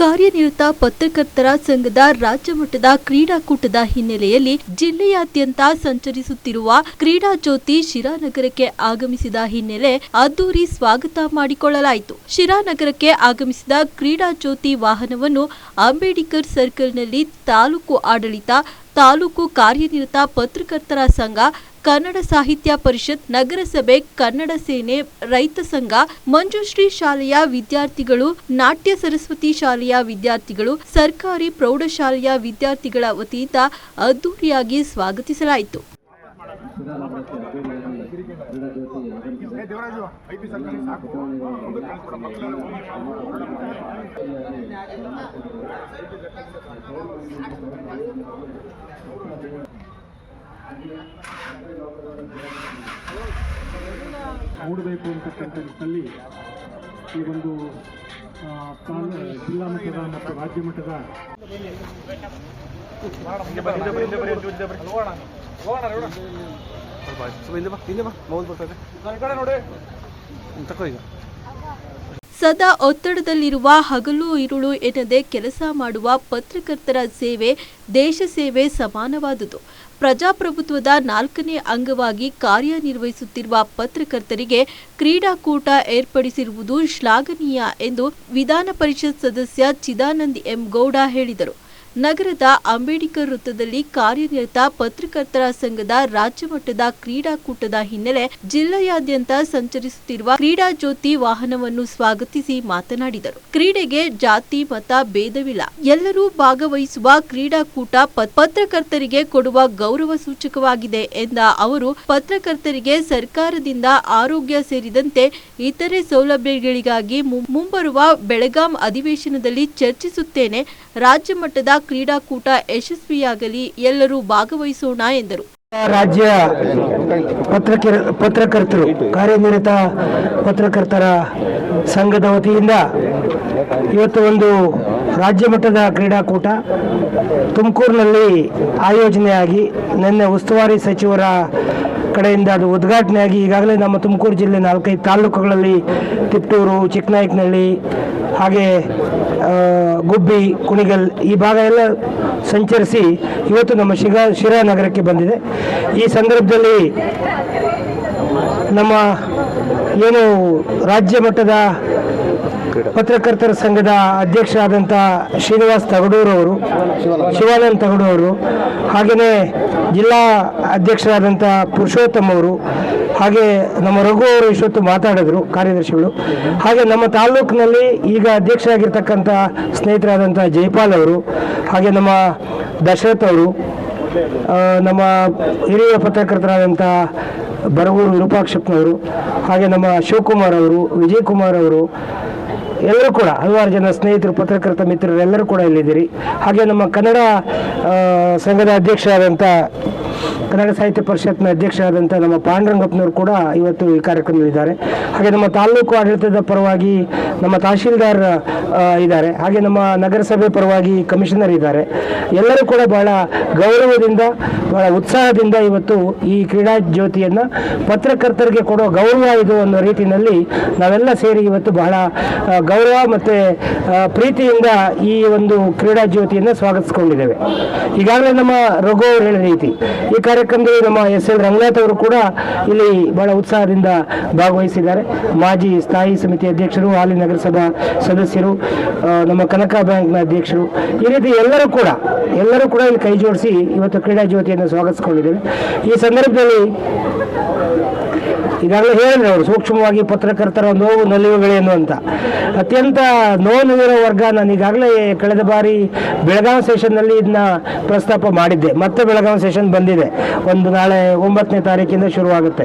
ಕಾರ್ಯನಿರತ ಪತ್ರಕರ್ತರ ಸಂಘದ ರಾಜ್ಯ ಮಟ್ಟದ ಕ್ರೀಡಾಕೂಟದ ಹಿನ್ನೆಲೆಯಲ್ಲಿ ಜಿಲ್ಲೆಯಾದ್ಯಂತ ಸಂಚರಿಸುತ್ತಿರುವ ಕ್ರೀಡಾ ಜ್ಯೋತಿ ಶಿರಾನಗರಕ್ಕೆ ಆಗಮಿಸಿದ ಹಿನ್ನೆಲೆ ಅದ್ದೂರಿ ಸ್ವಾಗತ ಮಾಡಿಕೊಳ್ಳಲಾಯಿತು. ಶಿರಾನಗರಕ್ಕೆ ಆಗಮಿಸಿದ ಕ್ರೀಡಾ ಜ್ಯೋತಿ ವಾಹನವನ್ನು ಅಂಬೇಡ್ಕರ್ ಸರ್ಕಲ್ನಲ್ಲಿ ತಾಲೂಕು ಆಡಳಿತ ತಾಲೂಕು ಕಾರ್ಯನಿರತ ಪತ್ರಕರ್ತರ ಸಂಘ, ಕನ್ನಡ ಸಾಹಿತ್ಯ ಪರಿಷತ್, ನಗರಸಭೆ, ಕನ್ನಡ ಸೇನೆ, ರೈತ ಸಂಘ, ಮಂಜುಶ್ರೀ ಶಾಲೆಯ ವಿದ್ಯಾರ್ಥಿಗಳು, ನಾಟ್ಯ ಸರಸ್ವತಿ ಶಾಲೆಯ ವಿದ್ಯಾರ್ಥಿಗಳು, ಸರ್ಕಾರಿ ಪ್ರೌಢಶಾಲೆಯ ವಿದ್ಯಾರ್ಥಿಗಳ ವತಿಯಿಂದ ಅದ್ದೂರಿಯಾಗಿ ಸ್ವಾಗತಿಸಲಾಯಿತು. ಮೂಡಬೇಕು ಅಂತಕ್ಕಂಥ ನಿಟ್ಟಿನಲ್ಲಿ ಈ ಒಂದು ಜಿಲ್ಲಾ ಮಟ್ಟದ ಮತ್ತು ರಾಜ್ಯ ಮಟ್ಟದ ಸದಾ ಒತ್ತಡದಲ್ಲಿರುವ ಹಗಲು ಇರುಳು ಎನ್ನದೆ ಕೆಲಸ ಮಾಡುವ ಪತ್ರಕರ್ತರ ಸೇವೆ ದೇಶ ಸೇವೆ ಸಮಾನವಾದುದು. ಪ್ರಜಾಪ್ರಭುತ್ವದ ನಾಲ್ಕನೇ ಅಂಗವಾಗಿ ಕಾರ್ಯನಿರ್ವಹಿಸುತ್ತಿರುವ ಪತ್ರಕರ್ತರಿಗೆ ಕ್ರೀಡಾಕೂಟ ಏರ್ಪಡಿಸಿರುವುದು ಶ್ಲಾಘನೀಯ ಎಂದು ವಿಧಾನ ಪರಿಷತ್ ಸದಸ್ಯ ಚಿದಾನಂದ್ ಎಂ ಗೌಡ ಹೇಳಿದರು. ನಗರದ ಅಂಬೇಡ್ಕರ್ ವೃತ್ತದಲ್ಲಿ ಕಾರ್ಯನಿರತ ಪತ್ರಕರ್ತರ ಸಂಘದ ರಾಜ್ಯ ಮಟ್ಟದ ಕ್ರೀಡಾಕೂಟದ ಹಿನ್ನೆಲೆ ಜಿಲ್ಲೆಯಾದ್ಯಂತ ಸಂಚರಿಸುತ್ತಿರುವ ಕ್ರೀಡಾ ಜ್ಯೋತಿ ವಾಹನವನ್ನು ಸ್ವಾಗತಿಸಿ ಮಾತನಾಡಿದರು. ಕ್ರೀಡೆಗೆ ಜಾತಿ, ಮತ, ಭೇದವಿಲ್ಲ. ಎಲ್ಲರೂ ಭಾಗವಹಿಸುವ ಕ್ರೀಡಾಕೂಟ ಪತ್ರಕರ್ತರಿಗೆ ಕೊಡುವ ಗೌರವ ಸೂಚಕವಾಗಿದೆ ಎಂದ ಅವರು, ಪತ್ರಕರ್ತರಿಗೆ ಸರ್ಕಾರದಿಂದ ಆರೋಗ್ಯ ಸೇರಿದಂತೆ ಇತರೆ ಸೌಲಭ್ಯಗಳಿಗಾಗಿ ಮುಂಬರುವ ಬೆಳಗಾಂ ಅಧಿವೇಶನದಲ್ಲಿ ಚರ್ಚಿಸುತ್ತೇನೆ. ರಾಜ್ಯ ಮಟ್ಟದ ಕ್ರೀಡಾಕೂಟ ಯಶಸ್ವಿಯಾಗಲಿ, ಎಲ್ಲರೂ ಭಾಗವಹಿಸೋಣ ಎಂದರು. ರಾಜ್ಯ ಪತ್ರಕರ್, ಪತ್ರಕರ್ತರು, ಕಾರ್ಯನಿರತ ಪತ್ರಕರ್ತರ ಸಂಘದ ವತಿಯಿಂದ ಇವತ್ತು ಒಂದು ರಾಜ್ಯ ಮಟ್ಟದ ಕ್ರೀಡಾಕೂಟ ತುಮಕೂರಿನಲ್ಲಿ ಆಯೋಜನೆಯಾಗಿ ನಿನ್ನೆ ಉಸ್ತುವಾರಿ ಸಚಿವರ ಕಡೆಯಿಂದ ಅದು ಉದ್ಘಾಟನೆಯಾಗಿ ಈಗಾಗಲೇ ನಮ್ಮ ತುಮಕೂರು ಜಿಲ್ಲೆ ನಾಲ್ಕೈದು ತಾಲೂಕುಗಳಲ್ಲಿ ತಿಪ್ಟೂರು ಚಿಕ್ಕನಾಯಕನಹಳ್ಳಿ, ಹಾಗೆ ಗುಬ್ಬಿ, ಕುಣಿಗಲ್ ಈ ಭಾಗ ಎಲ್ಲ ಸಂಚರಿಸಿ ಇವತ್ತು ನಮ್ಮ ಶಿಗ ಶಿರಾ ನಗರಕ್ಕೆ ಬಂದಿದೆ. ಈ ಸಂದರ್ಭದಲ್ಲಿ ನಮ್ಮ ಏನು ರಾಜ್ಯ ಮಟ್ಟದ ಪತ್ರಕರ್ತರ ಸಂಘದ ಅಧ್ಯಕ್ಷರಾದಂಥ ಶ್ರೀನಿವಾಸ್ ತಗಡೂರು ಅವರು, ಶಿವಾನಂದ್ ತಗಡೂರು ಅವರು, ಹಾಗೆಯೇ ಜಿಲ್ಲಾ ಅಧ್ಯಕ್ಷರಾದಂಥ ಪುರುಷೋತ್ತಮ್ ಅವರು, ಹಾಗೆ ನಮ್ಮ ರಘು ಅವರು ಇಷ್ಟೊತ್ತು ಮಾತಾಡಿದ್ರು ಕಾರ್ಯದರ್ಶಿಗಳು. ಹಾಗೆ ನಮ್ಮ ತಾಲೂಕಿನಲ್ಲಿ ಈಗ ಅಧ್ಯಕ್ಷರಾಗಿರ್ತಕ್ಕಂಥ ಸ್ನೇಹಿತರಾದಂಥ ಜೈಪಾಲ್ ಅವರು, ಹಾಗೆ ನಮ್ಮ ದಶರಥ್ ಅವರು ನಮ್ಮ ಹಿರಿಯ ಪತ್ರಕರ್ತರಾದಂಥ ಬರಗೂರು ವಿರೂಪಾಕ್ಷಪ್ಪನವರು ಹಾಗೆ ನಮ್ಮ ಶಿವಕುಮಾರ್ ಅವರು ವಿಜಯ್ ಕುಮಾರ್ ಅವರು ಎಲ್ಲರೂ ಕೂಡ, ಹಲವಾರು ಜನ ಸ್ನೇಹಿತರು, ಪತ್ರಕರ್ತ ಮಿತ್ರರೆಲ್ಲರೂ ಕೂಡ ಇಲ್ಲಿದ್ದೀರಿ. ಹಾಗೆ ನಮ್ಮ ಕನ್ನಡ ಸಂಘದ ಅಧ್ಯಕ್ಷರಾದಂಥ ಕನ್ನಡ ಸಾಹಿತ್ಯ ಪರಿಷತ್ನ ಅಧ್ಯಕ್ಷರಾದಂಥ ನಮ್ಮ ಪಾಂಡುರಂಗಪ್ಪನವರು ಕೂಡ ಇವತ್ತು ಈ ಕಾರ್ಯಕ್ರಮದಲ್ಲಿದ್ದಾರೆ. ಹಾಗೆ ನಮ್ಮ ತಾಲೂಕು ಆಡಳಿತದ ಪರವಾಗಿ ನಮ್ಮ ತಹಶೀಲ್ದಾರ್ ಇದ್ದಾರೆ. ಹಾಗೆ ನಮ್ಮ ನಗರಸಭೆ ಪರವಾಗಿ ಕಮಿಷನರ್ ಇದ್ದಾರೆ. ಎಲ್ಲರೂ ಕೂಡ ಬಹಳ ಗೌರವದಿಂದ, ಬಹಳ ಉತ್ಸಾಹದಿಂದ ಇವತ್ತು ಈ ಕ್ರೀಡಾ ಜ್ಯೋತಿಯನ್ನು ಪತ್ರಕರ್ತರಿಗೆ ಕೊಡೋ ಗೌರವ ಇದು ಅನ್ನೋ ರೀತಿಯಲ್ಲಿ ನಾವೆಲ್ಲ ಸೇರಿ ಇವತ್ತು ಬಹಳ ಗೌರವ ಮತ್ತು ಪ್ರೀತಿಯಿಂದ ಈ ಒಂದು ಕ್ರೀಡಾ ಜ್ಯೋತಿಯನ್ನು ಸ್ವಾಗತಿಸ್ಕೊಂಡಿದ್ದೇವೆ. ಈಗಾಗಲೇ ನಮ್ಮ ರಘು ಅವರು ಹೇಳಿದ ರೀತಿ, ಈ ಕಾರ್ಯಕ್ರಮದಲ್ಲಿ ನಮ್ಮ ಎಸ್ ಎಲ್ ರಂಗನಾಥ್ ಅವರು ಕೂಡ ಇಲ್ಲಿ ಬಹಳ ಉತ್ಸಾಹದಿಂದ ಭಾಗವಹಿಸಿದ್ದಾರೆ. ಮಾಜಿ ಸ್ಥಾಯಿ ಸಮಿತಿ ಅಧ್ಯಕ್ಷರು, ಹಾಲಿ ನಗರಸಭಾ ಸದಸ್ಯರು ನಮ್ಮ ಕನಕ ಬ್ಯಾಂಕ್ನ ಅಧ್ಯಕ್ಷರು, ಈ ರೀತಿ ಎಲ್ಲರೂ ಕೂಡ ಎಲ್ಲರೂ ಕೂಡ ಇಲ್ಲಿ ಕೈ ಜೋಡಿಸಿ ಇವತ್ತು ಕ್ರೀಡಾ ಜ್ಯೋತಿಯನ್ನು ಸ್ವಾಗತಿಸ್ಕೊಂಡಿದ್ದೇವೆ. ಈ ಸಂದರ್ಭದಲ್ಲಿ ಈಗಾಗಲೇ ಹೇಳಿದ್ರು ಅವರು, ಸೂಕ್ಷ್ಮವಾಗಿ ಪತ್ರಕರ್ತರ ನೋವು, ನಲಿವುಗಳೇನು ಅಂತ. ಅತ್ಯಂತ ನೋವು ವರ್ಗ ನಾನು ಈಗಾಗಲೇ ಕಳೆದ ಬಾರಿ ಬೆಳಗಾವಿ ಸೆಷನ್ನಲ್ಲಿ ಇದನ್ನ ಪ್ರಸ್ತಾಪ ಮಾಡಿದ್ದೆ. ಮತ್ತೆ ಬೆಳಗಾವಿ ಸೆಷನ್ ಬಂದಿದೆ. ಒಂದು ನಾಳೆ ಒಂಬತ್ತನೇ ತಾರೀಕಿಂದ ಶುರುವಾಗುತ್ತೆ.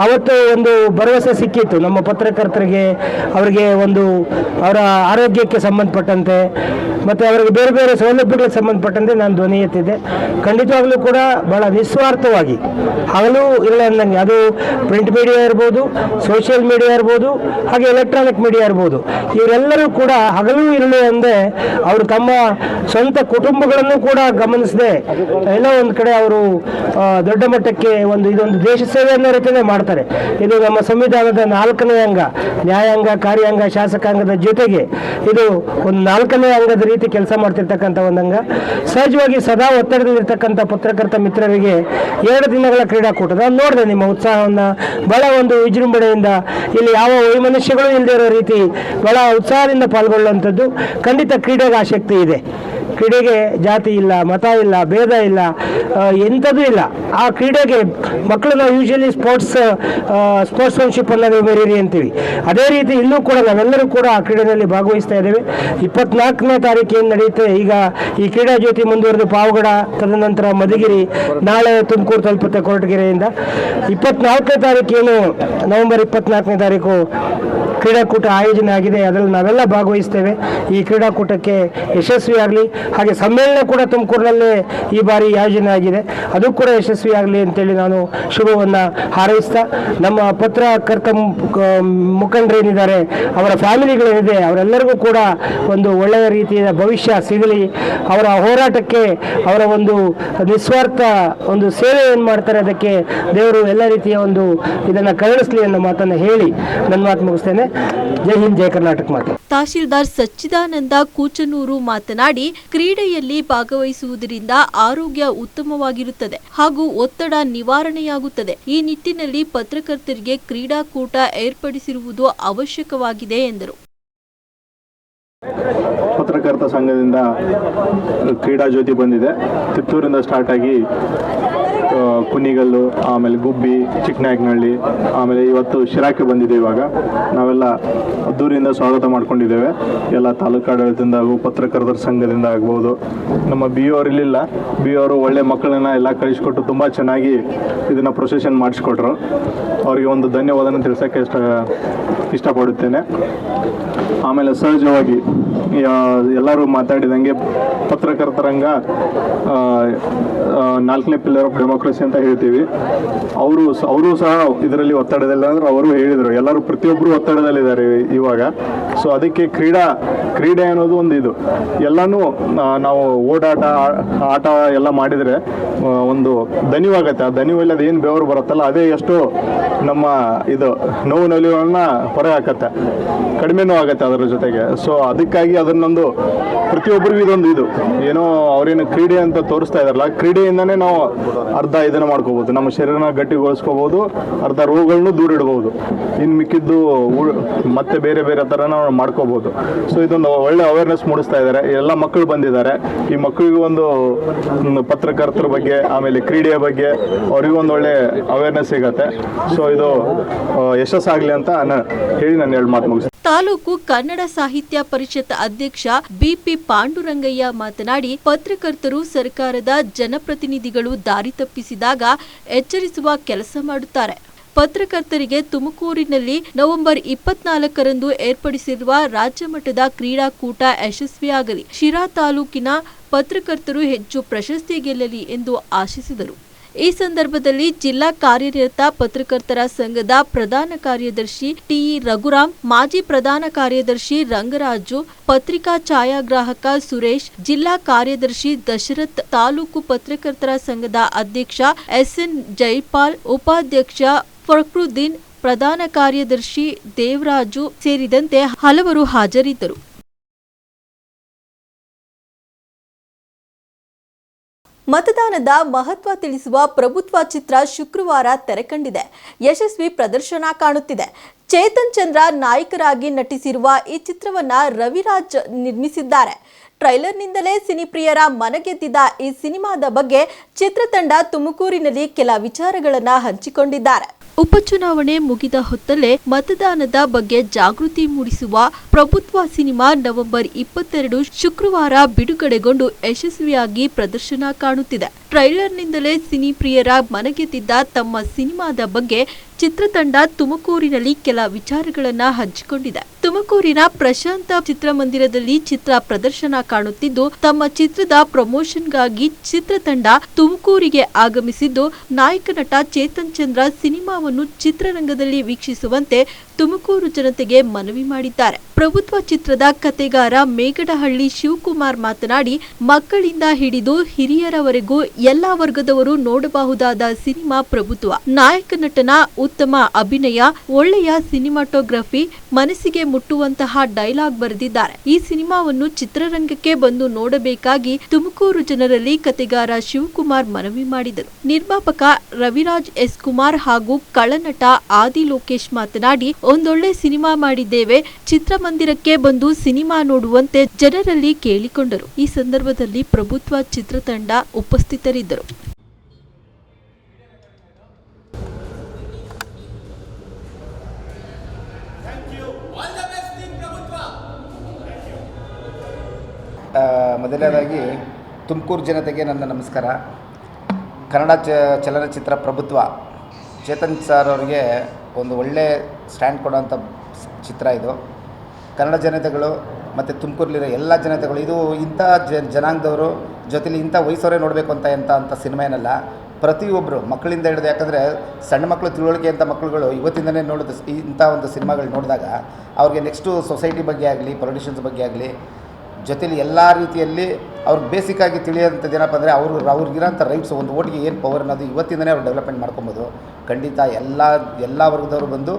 ಅವತ್ತು ಒಂದು ಭರವಸೆ ಸಿಕ್ಕಿತ್ತು. ನಮ್ಮ ಪತ್ರಕರ್ತರಿಗೆ, ಅವರಿಗೆ ಒಂದು ಅವರ ಆರೋಗ್ಯಕ್ಕೆ ಸಂಬಂಧಪಟ್ಟಂತೆ, ಮತ್ತು ಅವರಿಗೆ ಬೇರೆ ಬೇರೆ ಸೌಲಭ್ಯಗಳಿಗೆ ಸಂಬಂಧಪಟ್ಟಂತೆ ನಾನು ಧ್ವನಿ ಎತ್ತಿದ್ದೆ. ಖಂಡಿತವಾಗ್ಲೂ ಕೂಡ ಬಹಳ ನಿಸ್ವಾರ್ಥವಾಗಿ. ಹಗಲು ಇಲ್ಲ ಅಂದಂಗೆ, ಅದು ಪ್ರಿಂಟ್ ಮೀಡಿಯಾ ಇರ್ಬೋದು ಸೋಷಿಯಲ್ ಮೀಡಿಯಾ ಇರ್ಬೋದು, ಹಾಗೆ ಎಲೆಕ್ಟ್ರಾನಿಕ್ ಮೀಡಿಯಾ ಇರ್ಬೋದು. ಇವರೆಲ್ಲರೂ ಕೂಡ ಹಗಲು ಇರಲಿ ಅಂದೆ ಅವರು ತಮ್ಮ ಸ್ವಂತ ಕುಟುಂಬಗಳನ್ನು ಕೂಡ ಗಮನಿಸದೆ. ಎಲ್ಲ ಒಂದು ಕಡೆ ಅವರು ದೊಡ್ಡ ಮಟ್ಟಕ್ಕೆ ಒಂದು ಇದೊಂದು ದೇಶ ಸೇವೆ ಅನ್ನೋ ರೀತಿಯೇ ಮಾಡ್ತಾರೆ. ಇದು ನಮ್ಮ ಸಂವಿಧಾನದ ನಾಲ್ಕನೇ ಅಂಗ, ನ್ಯಾಯಾಂಗ, ಕಾರ್ಯಾಂಗ, ಶಾಸಕಾಂಗದ ಜೊತೆಗೆ ಇದು ಒಂದು ನಾಲ್ಕನೇ ಅಂಗದ ರೀತಿ ಕೆಲಸ ಮಾಡ್ತಿರ್ತಕ್ಕಂಥ ಒಂದು ಅಂಗ. ಸಹಜವಾಗಿ ಸದಾ ಒತ್ತಡದಲ್ಲಿರ್ತಕ್ಕಂಥ ಪತ್ರಕರ್ತ ಮಿತ್ರರಿಗೆ ಎರಡು ದಿನಗಳ ಕ್ರೀಡಾಕೂಟದ, ನೋಡಿದೆ ನಿಮ್ಮ ಉತ್ಸಾಹವನ್ನು ಬಹಳ ಒಂದು ವಿಜೃಂಭಣೆಯಿಂದ ಇಲ್ಲಿ ಯಾವ ವೈಮನುಷ್ಯಗಳು ಇಲ್ಲದೇ ಇರೋ ರೀತಿ ಬಹಳ ಉತ್ಸಾಹದಿಂದ ಪಾಲ್ಗೊಳ್ಳುವಂಥದ್ದು. ಖಂಡಿತ ಕ್ರೀಡೆಗೆ ಆಸಕ್ತಿ ಇದೆ. ಕ್ರೀಡೆಗೆ ಜಾತಿ ಇಲ್ಲ, ಮತ ಇಲ್ಲ, ಭೇದ ಇಲ್ಲ ಎಂಥದ್ದು ಇಲ್ಲ. ಆ ಕ್ರೀಡೆಗೆ ಮಕ್ಕಳನ್ನ ಯೂಶಲಿ ಸ್ಪೋರ್ಟ್ಸ್ ಸ್ಪೋರ್ಟ್ಸ್ ಸ್ಪೋರ್ಟ್ಸ್ಮನ್ಶಿಪ್ ಅನ್ನೋದು ಬೇರೆ ಅಂತೀವಿ. ಅದೇ ರೀತಿ ಇಲ್ಲೂ ಕೂಡ ನಾವೆಲ್ಲರೂ ಕೂಡ ಆ ಕ್ರೀಡೆಯಲ್ಲಿ ಭಾಗವಹಿಸ್ತಾ ಇದ್ದೇವೆ. ಇಪ್ಪತ್ನಾಲ್ಕನೇ ತಾರೀಕು ಏನು ನಡೆಯುತ್ತೆ ಈಗ ಈ ಕ್ರೀಡಾ ಜ್ಯೋತಿ ಮುಂದುವರೆದು ಪಾವಗಡ, ತದನಂತರ ಮಧುಗಿರಿ, ನಾಳೆ ತುಮಕೂರು ತಲುಪುತ್ತೆ ಕೊರಟಗೆರೆಯಿಂದ. ಇಪ್ಪತ್ನಾಲ್ಕನೇ ತಾರೀಕು ಏನು? ನವೆಂಬರ್ ಇಪ್ಪತ್ನಾಲ್ಕನೇ ತಾರೀಕು. ಕ್ರೀಡಾಕೂಟ ಆಯೋಜನೆ ಆಗಿದೆ, ಅದರಲ್ಲಿ ನಾವೆಲ್ಲ ಭಾಗವಹಿಸ್ತೇವೆ. ಈ ಕ್ರೀಡಾಕೂಟಕ್ಕೆ ಯಶಸ್ವಿಯಾಗಲಿ, ಹಾಗೆ ಸಮ್ಮೇಳನ ಕೂಡ ತುಮಕೂರಿನಲ್ಲೇ ಈ ಬಾರಿ ಆಯೋಜನೆ ಆಗಿದೆ. ಅದು ಕೂಡ ಯಶಸ್ವಿಯಾಗಲಿ ಅಂತೇಳಿ ನಾನು ಶುಭವನ್ನು ಹಾರೈಸ್ತಾ, ನಮ್ಮ ಪತ್ರಕರ್ತ ಮುಖಂಡರೇನಿದ್ದಾರೆ ಅವರ ಫ್ಯಾಮಿಲಿಗಳೇನಿದೆ, ಅವರೆಲ್ಲರಿಗೂ ಕೂಡ ಒಂದು ಒಳ್ಳೆಯ ರೀತಿಯ ಭವಿಷ್ಯ ಸಿಗಲಿ. ಅವರ ಹೋರಾಟಕ್ಕೆ ಅವರ ಒಂದು ನಿಸ್ವಾರ್ಥ ಒಂದು ಸೇವೆ ಏನು ಮಾಡ್ತಾರೆ, ಅದಕ್ಕೆ ದೇವರು ಎಲ್ಲ ರೀತಿಯ ಒಂದು ಇದನ್ನು ಕರುಣಿಸಲಿ ಅನ್ನೋ ಮಾತನ್ನು ಹೇಳಿ ನನ್ನ ಮಾತು ಮುಗಿಸ್ತೇನೆ. ಜೈ ಹಿಂದ್, ಜೈ ಕರ್ನಾಟಕ ಮಾತು. ತಹಶೀಲ್ದಾರ್ ಸಚ್ಚಿದಾನಂದ ಕೂಚನೂರು ಮಾತನಾಡಿ, ಕ್ರೀಡೆಯಲ್ಲಿ ಭಾಗವಹಿಸುವುದರಿಂದ ಆರೋಗ್ಯ ಉತ್ತಮವಾಗಿರುತ್ತದೆ ಹಾಗೂ ಒತ್ತಡ ನಿವಾರಣೆಯಾಗುತ್ತದೆ. ಈ ನಿಟ್ಟಿನಲ್ಲಿ ಪತ್ರಕರ್ತರಿಗೆ ಕ್ರೀಡಾಕೂಟ ಏರ್ಪಡಿಸಿರುವುದು ಅವಶ್ಯಕವಾಗಿದೆ ಎಂದರು. ಪತ್ರಕರ್ತ ಸಂಘದಿಂದ ಕ್ರೀಡಾ ಜ್ಯೋತಿ ಬಂದಿದೆ. ತಿತ್ತೂರಿಂದ ಸ್ಟಾರ್ಟ್ ಆಗಿ ಕುನಿಗಲ್ಲು ಆಮೇಲೆ ಗುಬ್ಬಿ ಚಿಕ್ಕನಾಯಕನಹಳ್ಳಿ ಆಮೇಲೆ ಇವತ್ತು ಶಿರಾಕ್ಕೆ ಬಂದಿದೆ ಇವಾಗ. ನಾವೆಲ್ಲ ಅದ್ದೂರಿಯಿಂದ ಸ್ವಾಗತ ಮಾಡ್ಕೊಂಡಿದ್ದೇವೆ. ಎಲ್ಲ ತಾಲೂಕು ಆಡಳಿತದಿಂದ ಹಾಗೂ ಪತ್ರಕರ್ತರ ಸಂಘದಿಂದ ಆಗ್ಬೋದು. ನಮ್ಮ ಬಿ ಅವರು ಇರಲಿಲ್ಲ ಬಿ ಅವರು ಒಳ್ಳೆ ಮಕ್ಕಳನ್ನ ಎಲ್ಲ ಕಳಿಸ್ಕೊಟ್ಟು ತುಂಬ ಚೆನ್ನಾಗಿ ಇದನ್ನು ಪ್ರೊಸೆಷನ್ ಮಾಡಿಸ್ಕೊಟ್ರು. ಅವರಿಗೆ ಒಂದು ಧನ್ಯವಾದನ ತಿಳಿಸೋಕ್ಕೆ ಇಷ್ಟ ಇಷ್ಟಪಡುತ್ತೇನೆ. ಆಮೇಲೆ ಸಹಜವಾಗಿ ಎಲ್ಲರೂ ಮಾತಾಡಿದಂಗೆ ಪತ್ರಕರ್ತರಂಗ ನಾಲ್ಕನೇ ಪಿಲ್ಲರ್ ಆಫ್ ಡೆಮೋಕ್ರಸಿ ಅಂತ ಹೇಳ್ತೀವಿ. ಅವರು ಅವರು ಸಹ ಇದರಲ್ಲಿ ಒತ್ತಡದಲ್ಲ ಅಂದ್ರೆ ಅವರು ಹೇಳಿದರು. ಎಲ್ಲರೂ ಪ್ರತಿಯೊಬ್ಬರು ಒತ್ತಡದಲ್ಲಿದ್ದಾರೆ ಇವಾಗ. ಸೊ ಅದಕ್ಕೆ ಕ್ರೀಡಾ ಕ್ರೀಡೆ ಅನ್ನೋದು ಒಂದು ಇದು. ಎಲ್ಲನೂ ನಾವು ಓಡಾಟ ಆಟ ಎಲ್ಲ ಮಾಡಿದರೆ ಒಂದು ದನಿವಾಗತ್ತೆ ಆ ದನಿವಲ್ಲಿ ಏನು ಬೆವರು ಬರುತ್ತಲ್ಲ, ಅದೇ ಎಷ್ಟು ನಮ್ಮ ಇದು ನೋವು ನಲಿವುಗಳನ್ನ ಹೊರ ಹಾಕತ್ತೆ. ಕಡಿಮೆನೂ ಆಗುತ್ತೆ ಅದರ ಜೊತೆಗೆ. ಸೊ ಅದಕ್ಕಾಗಿ ಅದನ್ನೊಂದು ಪ್ರತಿಯೊಬ್ಬರಿಗೂ ಇದೊಂದು ಇದು. ಏನೋ ಅವ್ರೇನು ಕ್ರೀಡೆ ಅಂತ ತೋರಿಸ್ತಾ ಇದಾರಲ್ಲ ಕ್ರೀಡೆಯಿಂದನೇ ನಾವು ಅರ್ಧ ಇದನ್ನ ಮಾಡ್ಕೋಬಹುದು ನಮ್ಮ ಶರೀರನ ಗಟ್ಟಿಗೊಳಿಸ್ಕೋಬಹುದು ಅರ್ಧ ರೋಗಗಳನ್ನು ದೂರ ಇಡಬಹುದು ಇನ್ನು ಮಿಕ್ಕಿದ್ದು ಮತ್ತೆ ಬೇರೆ ಬೇರೆ ಥರ ನಾವು ಮಾಡ್ಕೋಬಹುದು ಸೊ ಇದೊಂದು ಒಳ್ಳೆ ಅವೇರ್ನೆಸ್ ಮೂಡಿಸ್ತಾ ಇದ್ದಾರೆ. ಎಲ್ಲ ಮಕ್ಕಳು ಬಂದಿದ್ದಾರೆ. ಈ ಮಕ್ಕಳಿಗೂ ಒಂದು ಪತ್ರಕರ್ತರ ಬಗ್ಗೆ, ಆಮೇಲೆ ಕ್ರೀಡೆಯ ಬಗ್ಗೆ ಅವರಿಗೂ ಒಂದು ಒಳ್ಳೆ ಅವೇರ್ನೆಸ್ ಸಿಗತ್ತೆ. ಸೊ ಇದು ಯಶಸ್ಸಾಗಲಿ ಯಶಸ್ಸಾಗ್ಲಿ ಅಂತ ನಾನು ಹೇಳಿ ನಾನು ಎರಡು ಮಾತು ಮುಗಿಸ್ತೀನಿ. ತಾಲೂಕು ಕನ್ನಡ ಸಾಹಿತ್ಯ ಪರಿಷತ್ ಅಧ್ಯಕ್ಷ ಬಿಪಿ ಪಾಂಡುರಂಗಯ್ಯ ಮಾತನಾಡಿ, ಪತ್ರಕರ್ತರು ಸರ್ಕಾರದ ಜನಪ್ರತಿನಿಧಿಗಳು ದಾರಿ ತಪ್ಪಿಸಿದಾಗ ಎಚ್ಚರಿಸುವ ಕೆಲಸ ಮಾಡುತ್ತಾರೆ. ಪತ್ರಕರ್ತರಿಗೆ ತುಮಕೂರಿನಲ್ಲಿ ನವೆಂಬರ್ ಇಪ್ಪತ್ನಾಲ್ಕರಂದು ಏರ್ಪಡಿಸಿರುವ ರಾಜ್ಯ ಮಟ್ಟದ ಕ್ರೀಡಾಕೂಟ ಯಶಸ್ವಿಯಾಗಲಿ. ಶಿರಾ ತಾಲೂಕಿನ ಪತ್ರಕರ್ತರು ಹೆಚ್ಚು ಪ್ರಶಸ್ತಿ ಗೆಲ್ಲಲಿ ಎಂದು ಆಶಿಸಿದರು. ಈ ಸಂದರ್ಭದಲ್ಲಿ ಜಿಲ್ಲಾ ಕಾರ್ಯನಿರತ ಪತ್ರಕರ್ತರ ಸಂಘದ ಪ್ರಧಾನ ಕಾರ್ಯದರ್ಶಿ ಟಿಇ ರಘುರಾಮ್ ಮಾಜಿ ಪ್ರಧಾನ ಕಾರ್ಯದರ್ಶಿ ರಂಗರಾಜು, ಪತ್ರಿಕಾ ಛಾಯಾಗ್ರಾಹಕ ಸುರೇಶ್, ಜಿಲ್ಲಾ ಕಾರ್ಯದರ್ಶಿ ದಶರಥ್, ತಾಲೂಕು ಪತ್ರಕರ್ತರ ಸಂಘದ ಅಧ್ಯಕ್ಷ ಎಸ್ಎನ್ ಜೈಪಾಲ್, ಉಪಾಧ್ಯಕ್ಷ ಫಕ್ರುದ್ದೀನ್ ಪ್ರಧಾನ ಕಾರ್ಯದರ್ಶಿ ದೇವರಾಜು ಸೇರಿದಂತೆ ಹಲವರು ಹಾಜರಿದ್ದರು. ಮತದಾನದ ಮಹತ್ವ ತಿಳಿಸುವ ಪ್ರಭುತ್ವ ಚಿತ್ರ ಶುಕ್ರವಾರ ತೆರೆಕಂಡಿದೆ. ಯಶಸ್ವಿ ಪ್ರದರ್ಶನ ಕಾಣುತ್ತಿದೆ. ಚೇತನ್ ಚಂದ್ರ ನಾಯಕರಾಗಿ ನಟಿಸಿರುವ ಈ ಚಿತ್ರವನ್ನ ರವಿರಾಜ್ ನಿರ್ಮಿಸಿದ್ದಾರೆ. ಟ್ರೈಲರ್ನಿಂದಲೇ ಸಿನಿಪ್ರಿಯರ ಮನಗೆದ್ದಿದ್ದ ಈ ಸಿನಿಮಾದ ಬಗ್ಗೆ ಚಿತ್ರತಂಡ ತುಮಕೂರಿನಲ್ಲಿ ಕೆಲ ವಿಚಾರಗಳನ್ನು ಹಂಚಿಕೊಂಡಿದ್ದಾರೆ. ಉಪಚುನಾವಣೆ ಮುಗಿದ ಹೊತ್ತಲ್ಲೇ ಮತದಾನದ ಬಗ್ಗೆ ಜಾಗೃತಿ ಮೂಡಿಸುವ ಪ್ರಭುತ್ವ ಸಿನಿಮಾ ನವೆಂಬರ್ ಇಪ್ಪತ್ತೆರಡು ಶುಕ್ರವಾರ ಬಿಡುಗಡೆಗೊಂಡು ಯಶಸ್ವಿಯಾಗಿ ಪ್ರದರ್ಶನ ಕಾಣುತ್ತಿದೆ. ಟ್ರೈಲರ್ನಿಂದಲೇ ಸಿನಿಪ್ರಿಯರ ಮನಗೆದ್ದಿದ್ದ ತಮ್ಮ ಸಿನಿಮಾದ ಬಗ್ಗೆ ಚಿತ್ರತಂಡ ತುಮಕೂರಿನಲ್ಲಿ ಕೆಲ ವಿಚಾರಗಳನ್ನ ಹಂಚಿಕೊಂಡಿದೆ. ತುಮಕೂರಿನ ಪ್ರಶಾಂತ ಚಿತ್ರಮಂದಿರದಲ್ಲಿ ಚಿತ್ರ ಪ್ರದರ್ಶನ ಕಾಣುತ್ತಿದ್ದು, ತಮ್ಮ ಚಿತ್ರದ ಪ್ರಮೋಷನ್ಗಾಗಿ ಚಿತ್ರತಂಡ ತುಮಕೂರಿಗೆ ಆಗಮಿಸಿದ್ದು, ನಾಯಕ ನಟ ಚೇತನ್ ಚಂದ್ರ ಸಿನಿಮಾವನ್ನು ಚಿತ್ರರಂಗದಲ್ಲಿ ವೀಕ್ಷಿಸುವಂತೆ ತುಮಕೂರು ಜನತೆಗೆ ಮನವಿ ಮಾಡಿದ್ದಾರೆ. ಪ್ರಭುತ್ವ ಚಿತ್ರದ ಕತೆಗಾರ ಮೇಗಡಹಳ್ಳಿ ಶಿವಕುಮಾರ್ ಮಾತನಾಡಿ, ಮಕ್ಕಳಿಂದ ಹಿಡಿದು ಹಿರಿಯರವರೆಗೂ ಎಲ್ಲಾ ವರ್ಗದವರು ನೋಡಬಹುದಾದ ಸಿನಿಮಾ ಪ್ರಭುತ್ವ. ನಾಯಕ ನಟನ, ಉತ್ತಮ ಅಭಿನಯ, ಒಳ್ಳೆಯ ಸಿನಿಮಾಟೋಗ್ರಫಿ, ಮನಸ್ಸಿಗೆ ಮುಟ್ಟುವಂತಹ ಡೈಲಾಗ್ ಬರೆದಿದ್ದಾರೆ. ಈ ಸಿನಿಮಾವನ್ನು ಚಿತ್ರರಂಗಕ್ಕೆ ಬಂದು ನೋಡಬೇಕಾಗಿ ತುಮಕೂರು ಜನರಲ್ಲಿ ಕತೆಗಾರ ಶಿವಕುಮಾರ್ ಮನವಿ ಮಾಡಿದರು. ನಿರ್ಮಾಪಕ ರವಿರಾಜ್ ಎಸ್. ಕುಮಾರ್ ಹಾಗೂ ಕಳನಟ ಆದಿ ಲೋಕೇಶ್ ಮಾತನಾಡಿ ಒಂದೊಳ್ಳೆ ಸಿನಿಮಾ ಮಾಡಿದ್ದೇವೆ. ಚಿತ್ರಮಂದಿರಕ್ಕೆ ಬಂದು ಸಿನಿಮಾ ನೋಡುವಂತೆ ಜನರಲ್ಲಿ ಕೇಳಿಕೊಂಡರು. ಈ ಸಂದರ್ಭದಲ್ಲಿ ಪ್ರಭುತ್ವ ಚಿತ್ರತಂಡ ಉಪಸ್ಥಿತರಿದ್ದರು. ಮೊದಲನೇದಾಗಿ ತುಮಕೂರು ಜನತೆಗೆ ನನ್ನ ನಮಸ್ಕಾರ. ಕನ್ನಡ ಚಲನಚಿತ್ರ ಪ್ರಭುತ್ವ. ಚೇತನ್ ಸರ್ ಅವರಿಗೆ ಒಂದು ಒಳ್ಳೆ ಸ್ಟ್ಯಾಂಡ್ ಕೊಡೋಂಥ ಸ್- ಚಿತ್ರ ಇದು. ಕನ್ನಡ ಜನತೆಗಳು ಮತ್ತು ತುಮಕೂರಲ್ಲಿರೋ ಎಲ್ಲ ಜನತೆಗಳು, ಇದು ಇಂಥ ಜನಾಂಗದವರು ಜೊತೆಲಿ ಇಂಥ ವಯಸ್ಸವರೇ ನೋಡಬೇಕು ಅಂತ ಎಂಥ ಅಂತ ಸಿನಿಮಾ ಏನಲ್ಲ ಪ್ರತಿಯೊಬ್ಬರು ಮಕ್ಕಳಿಂದ ಹಿಡಿದು ಯಾಕಂದರೆ ಸಣ್ಣ ಮಕ್ಕಳು ತಿಳುವಳಿಕೆ ಅಂತ ಮಕ್ಕಳುಗಳು ಇವತ್ತಿಂದನೇ ನೋಡಿದ ಇಂಥ ಒಂದು ಸಿನಿಮಾಗಳು ನೋಡಿದಾಗ ಅವ್ರಿಗೆ ನೆಕ್ಸ್ಟು ಸೊಸೈಟಿ ಬಗ್ಗೆ ಆಗಲಿ ಪೊಲಿಟಿಷನ್ಸ್ ಬಗ್ಗೆ ಆಗಲಿ, ಜೊತೇಲಿ ಎಲ್ಲ ರೀತಿಯಲ್ಲಿ ಅವ್ರಿಗೆ ಬೇಸಿಕ್ಕಾಗಿ ತಿಳಿಯೋಂಥದ್ದು ಏನಪ್ಪ ಅಂದರೆ ಅವರು ಅವ್ರಿಗಿರೋಂಥ ರೈಟ್ಸ್ ಒಂದು ಓಟಿಗೆ ಏನು ಪವರ್ ಅನ್ನೋದು ಇವತ್ತಿಂದನೇ ಅವ್ರು ಡೆವಲಪ್ಮೆಂಟ್ ಮಾಡ್ಕೊಬೋದು. ಖಂಡಿತ ಎಲ್ಲ ಎಲ್ಲ ವರ್ಗದವರು ಬಂದು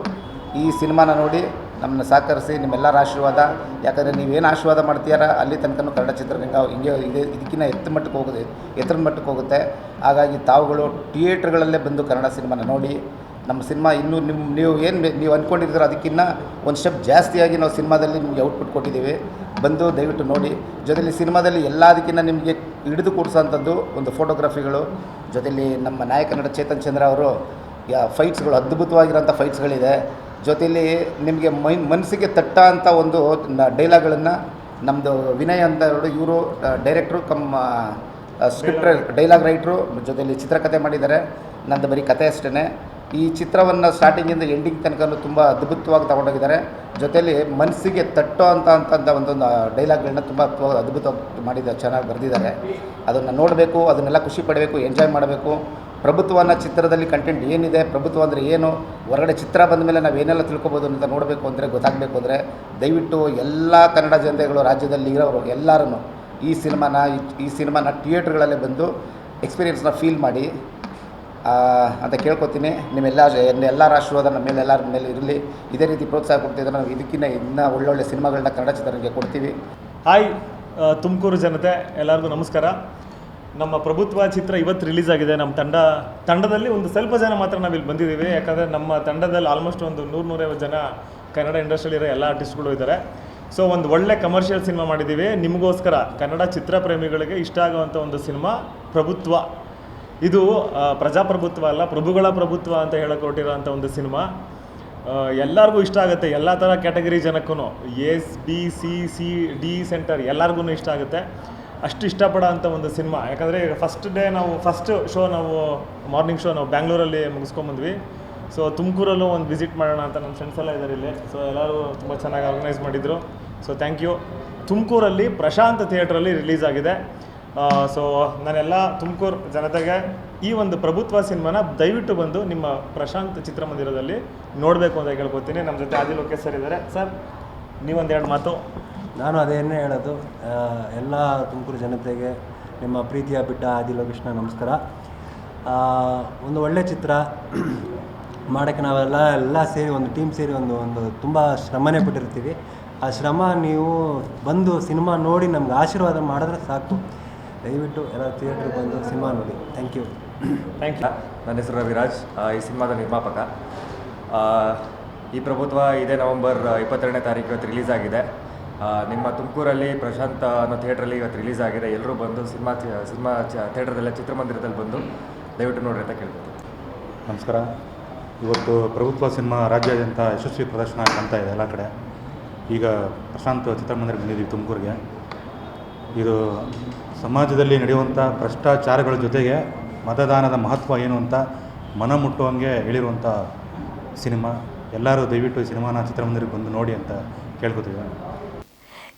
ಈ ಸಿನಿಮಾನ ನೋಡಿ ನಮ್ಮನ್ನ ಸಹಕರಿಸಿ ನಿಮ್ಮೆಲ್ಲರ ಆಶೀರ್ವಾದ. ಯಾಕಂದರೆ ನೀವೇನು ಆಶೀರ್ವಾದ ಮಾಡ್ತೀಯಾರ, ಅಲ್ಲಿ ತನಕನೂ ಕನ್ನಡ ಚಿತ್ರರಂಗ ಹಿಂಗೆ ಇದೆ ಇದಕ್ಕಿಂತ ಎತ್ತ ಮಟ್ಟಕ್ಕೆ ಹೋಗುತ್ತೆ ಎತ್ತರ ಮಟ್ಟಕ್ಕೆ ಹೋಗುತ್ತೆ. ಹಾಗಾಗಿ ತಾವುಗಳು ಥಿಯೇಟ್ರ್ಗಳಲ್ಲೇ ಬಂದು ಕನ್ನಡ ಸಿನಿಮಾನ ನೋಡಿ. ನಮ್ಮ ಸಿನಿಮಾ ಇನ್ನೂ ನಿಮ್ಮ ನೀವು ಏನು ನೀವು ಅಂದ್ಕೊಂಡಿದ್ದೀರೋ ಅದಕ್ಕಿಂತ ಒಂದು ಸ್ಟೆಪ್ ಜಾಸ್ತಿಯಾಗಿ ನಾವು ಸಿನಿಮಾದಲ್ಲಿ ನಿಮಗೆ ಔಟ್ಪುಟ್ ಕೊಟ್ಟಿದ್ದೀವಿ. ಬಂದು ದಯವಿಟ್ಟು ನೋಡಿ. ಜೊತೆಲಿ ಸಿನಿಮಾದಲ್ಲಿ ಎಲ್ಲದಕ್ಕಿಂತ ನಿಮಗೆ ಹಿಡಿದು ಕೂಡಿಸೋಂಥದ್ದು ಒಂದು ಫೋಟೋಗ್ರಫಿಗಳು. ಜೊತೆಲಿ ನಮ್ಮ ನಾಯಕ ನಟ ಚೇತನ್ ಚಂದ್ರ ಅವರು ಫೈಟ್ಸ್ಗಳು ಅದ್ಭುತವಾಗಿರೋಂಥ ಫೈಟ್ಸ್ಗಳಿದೆ ಜೊತೆಲಿ ನಿಮಗೆ ಮೈ ಮನಸ್ಸಿಗೆ ತಟ್ಟ ಅಂತ ಒಂದು ಡೈಲಾಗ್ಗಳನ್ನು ನಮ್ಮದು ವಿನಯ್ ಅಂತ ಇವರು ಡೈರೆಕ್ಟ್ರು ಕಮ್ ಸ್ಕ್ರಿಪ್ಟ್ ಡೈಲಾಗ್ ರೈಟ್ರು. ಜೊತೆಲಿ ಚಿತ್ರಕಥೆ ಮಾಡಿದ್ದಾರೆ. ನಂದು ಬರೀ ಕತೆ ಅಷ್ಟೇ ಈ ಚಿತ್ರವನ್ನು ಸ್ಟಾರ್ಟಿಂಗಿಂದ ಎಂಡಿಂಗ್ ತನಕ ತುಂಬ ಅದ್ಭುತವಾಗಿ ತಗೊಂಡೋಗಿದ್ದಾರೆ. ಜೊತೆಯಲ್ಲಿ ಮನಸ್ಸಿಗೆ ತಟ್ಟೋ ಅಂತ ಅಂತಂದ ಒಂದೊಂದು ಡೈಲಾಗ್ಗಳನ್ನ ತುಂಬ ಅದ್ಭುತವಾಗಿ ಮಾಡಿದ ಚೆನ್ನಾಗಿ ಬರೆದಿದ್ದಾರೆ. ಅದನ್ನು ನೋಡಬೇಕು ಅದನ್ನೆಲ್ಲ ಖುಷಿ ಪಡಬೇಕು ಎಂಜಾಯ್ ಮಾಡಬೇಕು. ಪ್ರಭುತ್ವ ಅನ್ನೋ ಚಿತ್ರದಲ್ಲಿ ಕಂಟೆಂಟ್ ಏನಿದೆ, ಪ್ರಭುತ್ವ ಅಂದರೆ ಏನು, ಹೊರಗಡೆ ಚಿತ್ರ ಬಂದ ಮೇಲೆ ನಾವು ಏನೆಲ್ಲ ತಿಳ್ಕೊಬೋದು ಅಂತ ನೋಡಬೇಕು ಅಂದರೆ, ಗೊತ್ತಾಗಬೇಕು ಅಂದರೆ, ದಯವಿಟ್ಟು ಎಲ್ಲ ಕನ್ನಡ ಜನತೆಗಳು ರಾಜ್ಯದಲ್ಲಿ ಇರೋರು ಎಲ್ಲರೂ ಈ ಸಿನಿಮಾನ, ಈ- ಸಿನಿಮಾನ ಥಿಯೇಟ್ರ್ಗಳಲ್ಲಿ ಬಂದು ಎಕ್ಸ್ಪೀರಿಯನ್ಸ್ನ ಫೀಲ್ ಮಾಡಿ. ಅಂತ ಕೇಳ್ಕೊತೀನಿ. ನಿಮ್ಮೆಲ್ಲ ಎಲ್ಲ ರಾಷ್ಟ್ರವಾದ ನಮ್ಮ ಮೇಲೆ, ಎಲ್ಲರ ಮೇಲೆ ಇರಲಿ. ಇದೇ ರೀತಿ ಪ್ರೋತ್ಸಾಹ ಕೊಡ್ತಿದ್ರೆ ನಾವು ಇದಕ್ಕಿಂತ ಇನ್ನೂ ಒಳ್ಳೊಳ್ಳೆ ಸಿನಿಮಾಗಳನ್ನ ಕನ್ನಡ ಚಿತ್ರರಂಗಕ್ಕೆ ಕೊಡ್ತೀವಿ. ಹಾಯ್ ತುಮಕೂರು ಜನತೆ, ಎಲ್ಲರಿಗೂ ನಮಸ್ಕಾರ. ನಮ್ಮ ಪ್ರಭುತ್ವ ಚಿತ್ರ ಇವತ್ತು ರಿಲೀಸ್ ಆಗಿದೆ. ನಮ್ಮ ತಂಡ, ತಂಡದಲ್ಲಿ ಒಂದು ಸ್ವಲ್ಪ ಜನ ಮಾತ್ರ ನಾವಿಲ್ಲಿ ಬಂದಿದ್ದೀವಿ. ಯಾಕಂದರೆ ನಮ್ಮ ತಂಡದಲ್ಲಿ ಆಲ್ಮೋಸ್ಟ್ ಒಂದು ನೂರು ನೂರೈವತ್ತು ಜನ ಕನ್ನಡ ಇಂಡಸ್ಟ್ರಿಯಲ್ಲಿರೋ ಎಲ್ಲ ಆರ್ಟಿಸ್ಟ್ಗಳು ಇದ್ದಾರೆ. ಸೊ ಒಂದು ಒಳ್ಳೆ ಕಮರ್ಷಿಯಲ್ ಸಿನಿಮಾ ಮಾಡಿದ್ದೀವಿ. ನಿಮಗೋಸ್ಕರ ಕನ್ನಡ ಚಿತ್ರ ಪ್ರೇಮಿಗಳಿಗೆ ಇಷ್ಟ ಆಗುವಂಥ ಒಂದು ಸಿನಿಮಾ ಪ್ರಭುತ್ವ. ಇದು ಪ್ರಜಾಪ್ರಭುತ್ವ ಅಲ್ಲ, ಪ್ರಭುಗಳ ಪ್ರಭುತ್ವ ಅಂತ ಹೇಳಕ್ಕೆ ಹೊರಟಿರೋಂಥ ಒಂದು ಸಿನಿಮಾ ಎಲ್ಲರಿಗೂ ಇಷ್ಟ ಆಗುತ್ತೆ. ಎಲ್ಲ ಥರ ಕ್ಯಾಟಗರಿ ಜನಕ್ಕೂ S B C C D center ಎಲ್ಲರಿಗೂ ಇಷ್ಟ ಆಗುತ್ತೆ. ಅಷ್ಟು ಇಷ್ಟಪಡೋ ಅಂಥ ಒಂದು ಸಿನಿಮಾ. ಯಾಕಂದರೆ ಫಸ್ಟ್ ಡೇ ನಾವು ಫಸ್ಟ್ ಶೋ ನಾವು ಮಾರ್ನಿಂಗ್ ಶೋ ನಾವು ಬ್ಯಾಂಗ್ಳೂರಲ್ಲಿ ಮುಗಿಸ್ಕೊಂಬಂದ್ವಿ. ಸೊ ತುಮಕೂರಲ್ಲೂ ಒಂದು ವಿಸಿಟ್ ಮಾಡೋಣ ಅಂತ ನಮ್ಮ ಫ್ರೆಂಡ್ಸ್ ಎಲ್ಲ ಇದ್ದಾರೆ ಇಲ್ಲಿ. ಸೊ ಎಲ್ಲರೂ ತುಂಬ ಚೆನ್ನಾಗಿ ಆರ್ಗನೈಸ್ ಮಾಡಿದರು. ಸೊ ಥ್ಯಾಂಕ್ ಯು ತುಮಕೂರಲ್ಲಿ ಪ್ರಶಾಂತ್ ಥಿಯೇಟ್ರಲ್ಲಿ ರಿಲೀಸ್ ಆಗಿದೆ. ಸೊ ನಾನೆಲ್ಲ ತುಮಕೂರು ಜನತೆಗೆ ಈ ಒಂದು ಪ್ರಭುತ್ವ ಸಿನಿಮಾನ ದಯವಿಟ್ಟು ಬಂದು ನಿಮ್ಮ ಪ್ರಶಾಂತ್ ಚಿತ್ರಮಂದಿರದಲ್ಲಿ ನೋಡಬೇಕು ಅಂತ ಕೇಳ್ಕೊತೀನಿ. ನಮ್ಮ ಜೊತೆ ಆದಿ ಲೋಕೇಶ್ ಸರ್ ಇದ್ದಾರೆ. ಸರ್, ನೀವೊಂದೆರಡು ಮಾತು. ನಾನು ಅದೇನೇ ಹೇಳೋದು ಎಲ್ಲ ತುಮಕೂರು ಜನತೆಗೆ ನಿಮ್ಮ ಪ್ರೀತಿಯ ಬಿಟ್ಟ ಆದಿ ಲೋಕೇಶ್ನ ನಮಸ್ಕಾರ ಒಂದು ಒಳ್ಳೆ ಚಿತ್ರ. [CLEARS THROAT] ಮಾಡೋಕ್ಕೆ ನಾವೆಲ್ಲ ಎಲ್ಲ ಸೇರಿ ಒಂದು ಟೀಮ್ ಸೇರಿ ಒಂದು ಒಂದು ತುಂಬ ಶ್ರಮನೇ ಪಟ್ಟಿರ್ತೀವಿ. ಆ ಶ್ರಮ ನೀವು ಬಂದು ಸಿನಿಮಾ ನೋಡಿ ನಮ್ಗೆ ಆಶೀರ್ವಾದ ಮಾಡಿದ್ರೆ ಸಾಕು. ದಯವಿಟ್ಟು ಎಲ್ಲ ಥಿಯೇಟ್ರಿಗೆ ಬಂದು ಸಿನಿಮಾ ನೋಡಿ. ಥ್ಯಾಂಕ್ ಯು ಥ್ಯಾಂಕ್ ಯು ನನ್ನ ಹೆಸರು ರವಿರಾಜ್ ಆ, ಈ ಸಿನಿಮಾದ ನಿರ್ಮಾಪಕ. ಆ, ಈ ಪ್ರಭುತ್ವ ಇದೇ ನವಂಬರ್ ಇಪ್ಪತ್ತೆರಡನೇ ತಾರೀಕು ಇವತ್ತು ರಿಲೀಸ್ ಆಗಿದೆ. ನಿಮ್ಮ ತುಮಕೂರಲ್ಲಿ ಪ್ರಶಾಂತ ಅನ್ನೋ ಥಿಯೇಟ್ರಲ್ಲಿ ಇವತ್ತು ರಿಲೀಸ್ ಆಗಿದೆ. ಎಲ್ಲರೂ ಬಂದು ಸಿನಿಮಾ ಸಿನಿಮಾ ಥಿಯೇಟ್ರದಲ್ಲೇ ಚಿತ್ರಮಂದಿರದಲ್ಲಿ ಬಂದು ದಯವಿಟ್ಟು ನೋಡ್ರಿ ಅಂತ ಕೇಳ್ಬೋದು. ನಮಸ್ಕಾರ. ಇವತ್ತು ಪ್ರಭುತ್ವ ಸಿನಿಮಾ ರಾಜ್ಯಾದ್ಯಂತ ಯಶಸ್ವಿ ಪ್ರದರ್ಶನ ಕಾಣ್ತಾ ಇದೆ ಎಲ್ಲ ಕಡೆ. ಈಗ ಪ್ರಶಾಂತ್ ಚಿತ್ರಮಂದಿರ ಬಂದಿದ್ದೀವಿ ತುಮಕೂರಿಗೆ. ಇದು ಸಮಾಜದಲ್ಲಿ ನಡೆಯುವಂಥ ಭ್ರಷ್ಟಾಚಾರಗಳ ಜೊತೆಗೆ ಮತದಾನದ ಮಹತ್ವ ಏನು ಅಂತ ಮನ ಮುಟ್ಟುವಂಗೆ ಹೇಳಿರುವಂಥ ಸಿನಿಮಾ. ಎಲ್ಲರೂ ದಯವಿಟ್ಟು ಈ ಸಿನಿಮಾನ ಚಿತ್ರಮಂದಿರಕ್ಕೆ ಬಂದು ನೋಡಿ ಅಂತ ಕೇಳ್ಕೊತೀವಿ.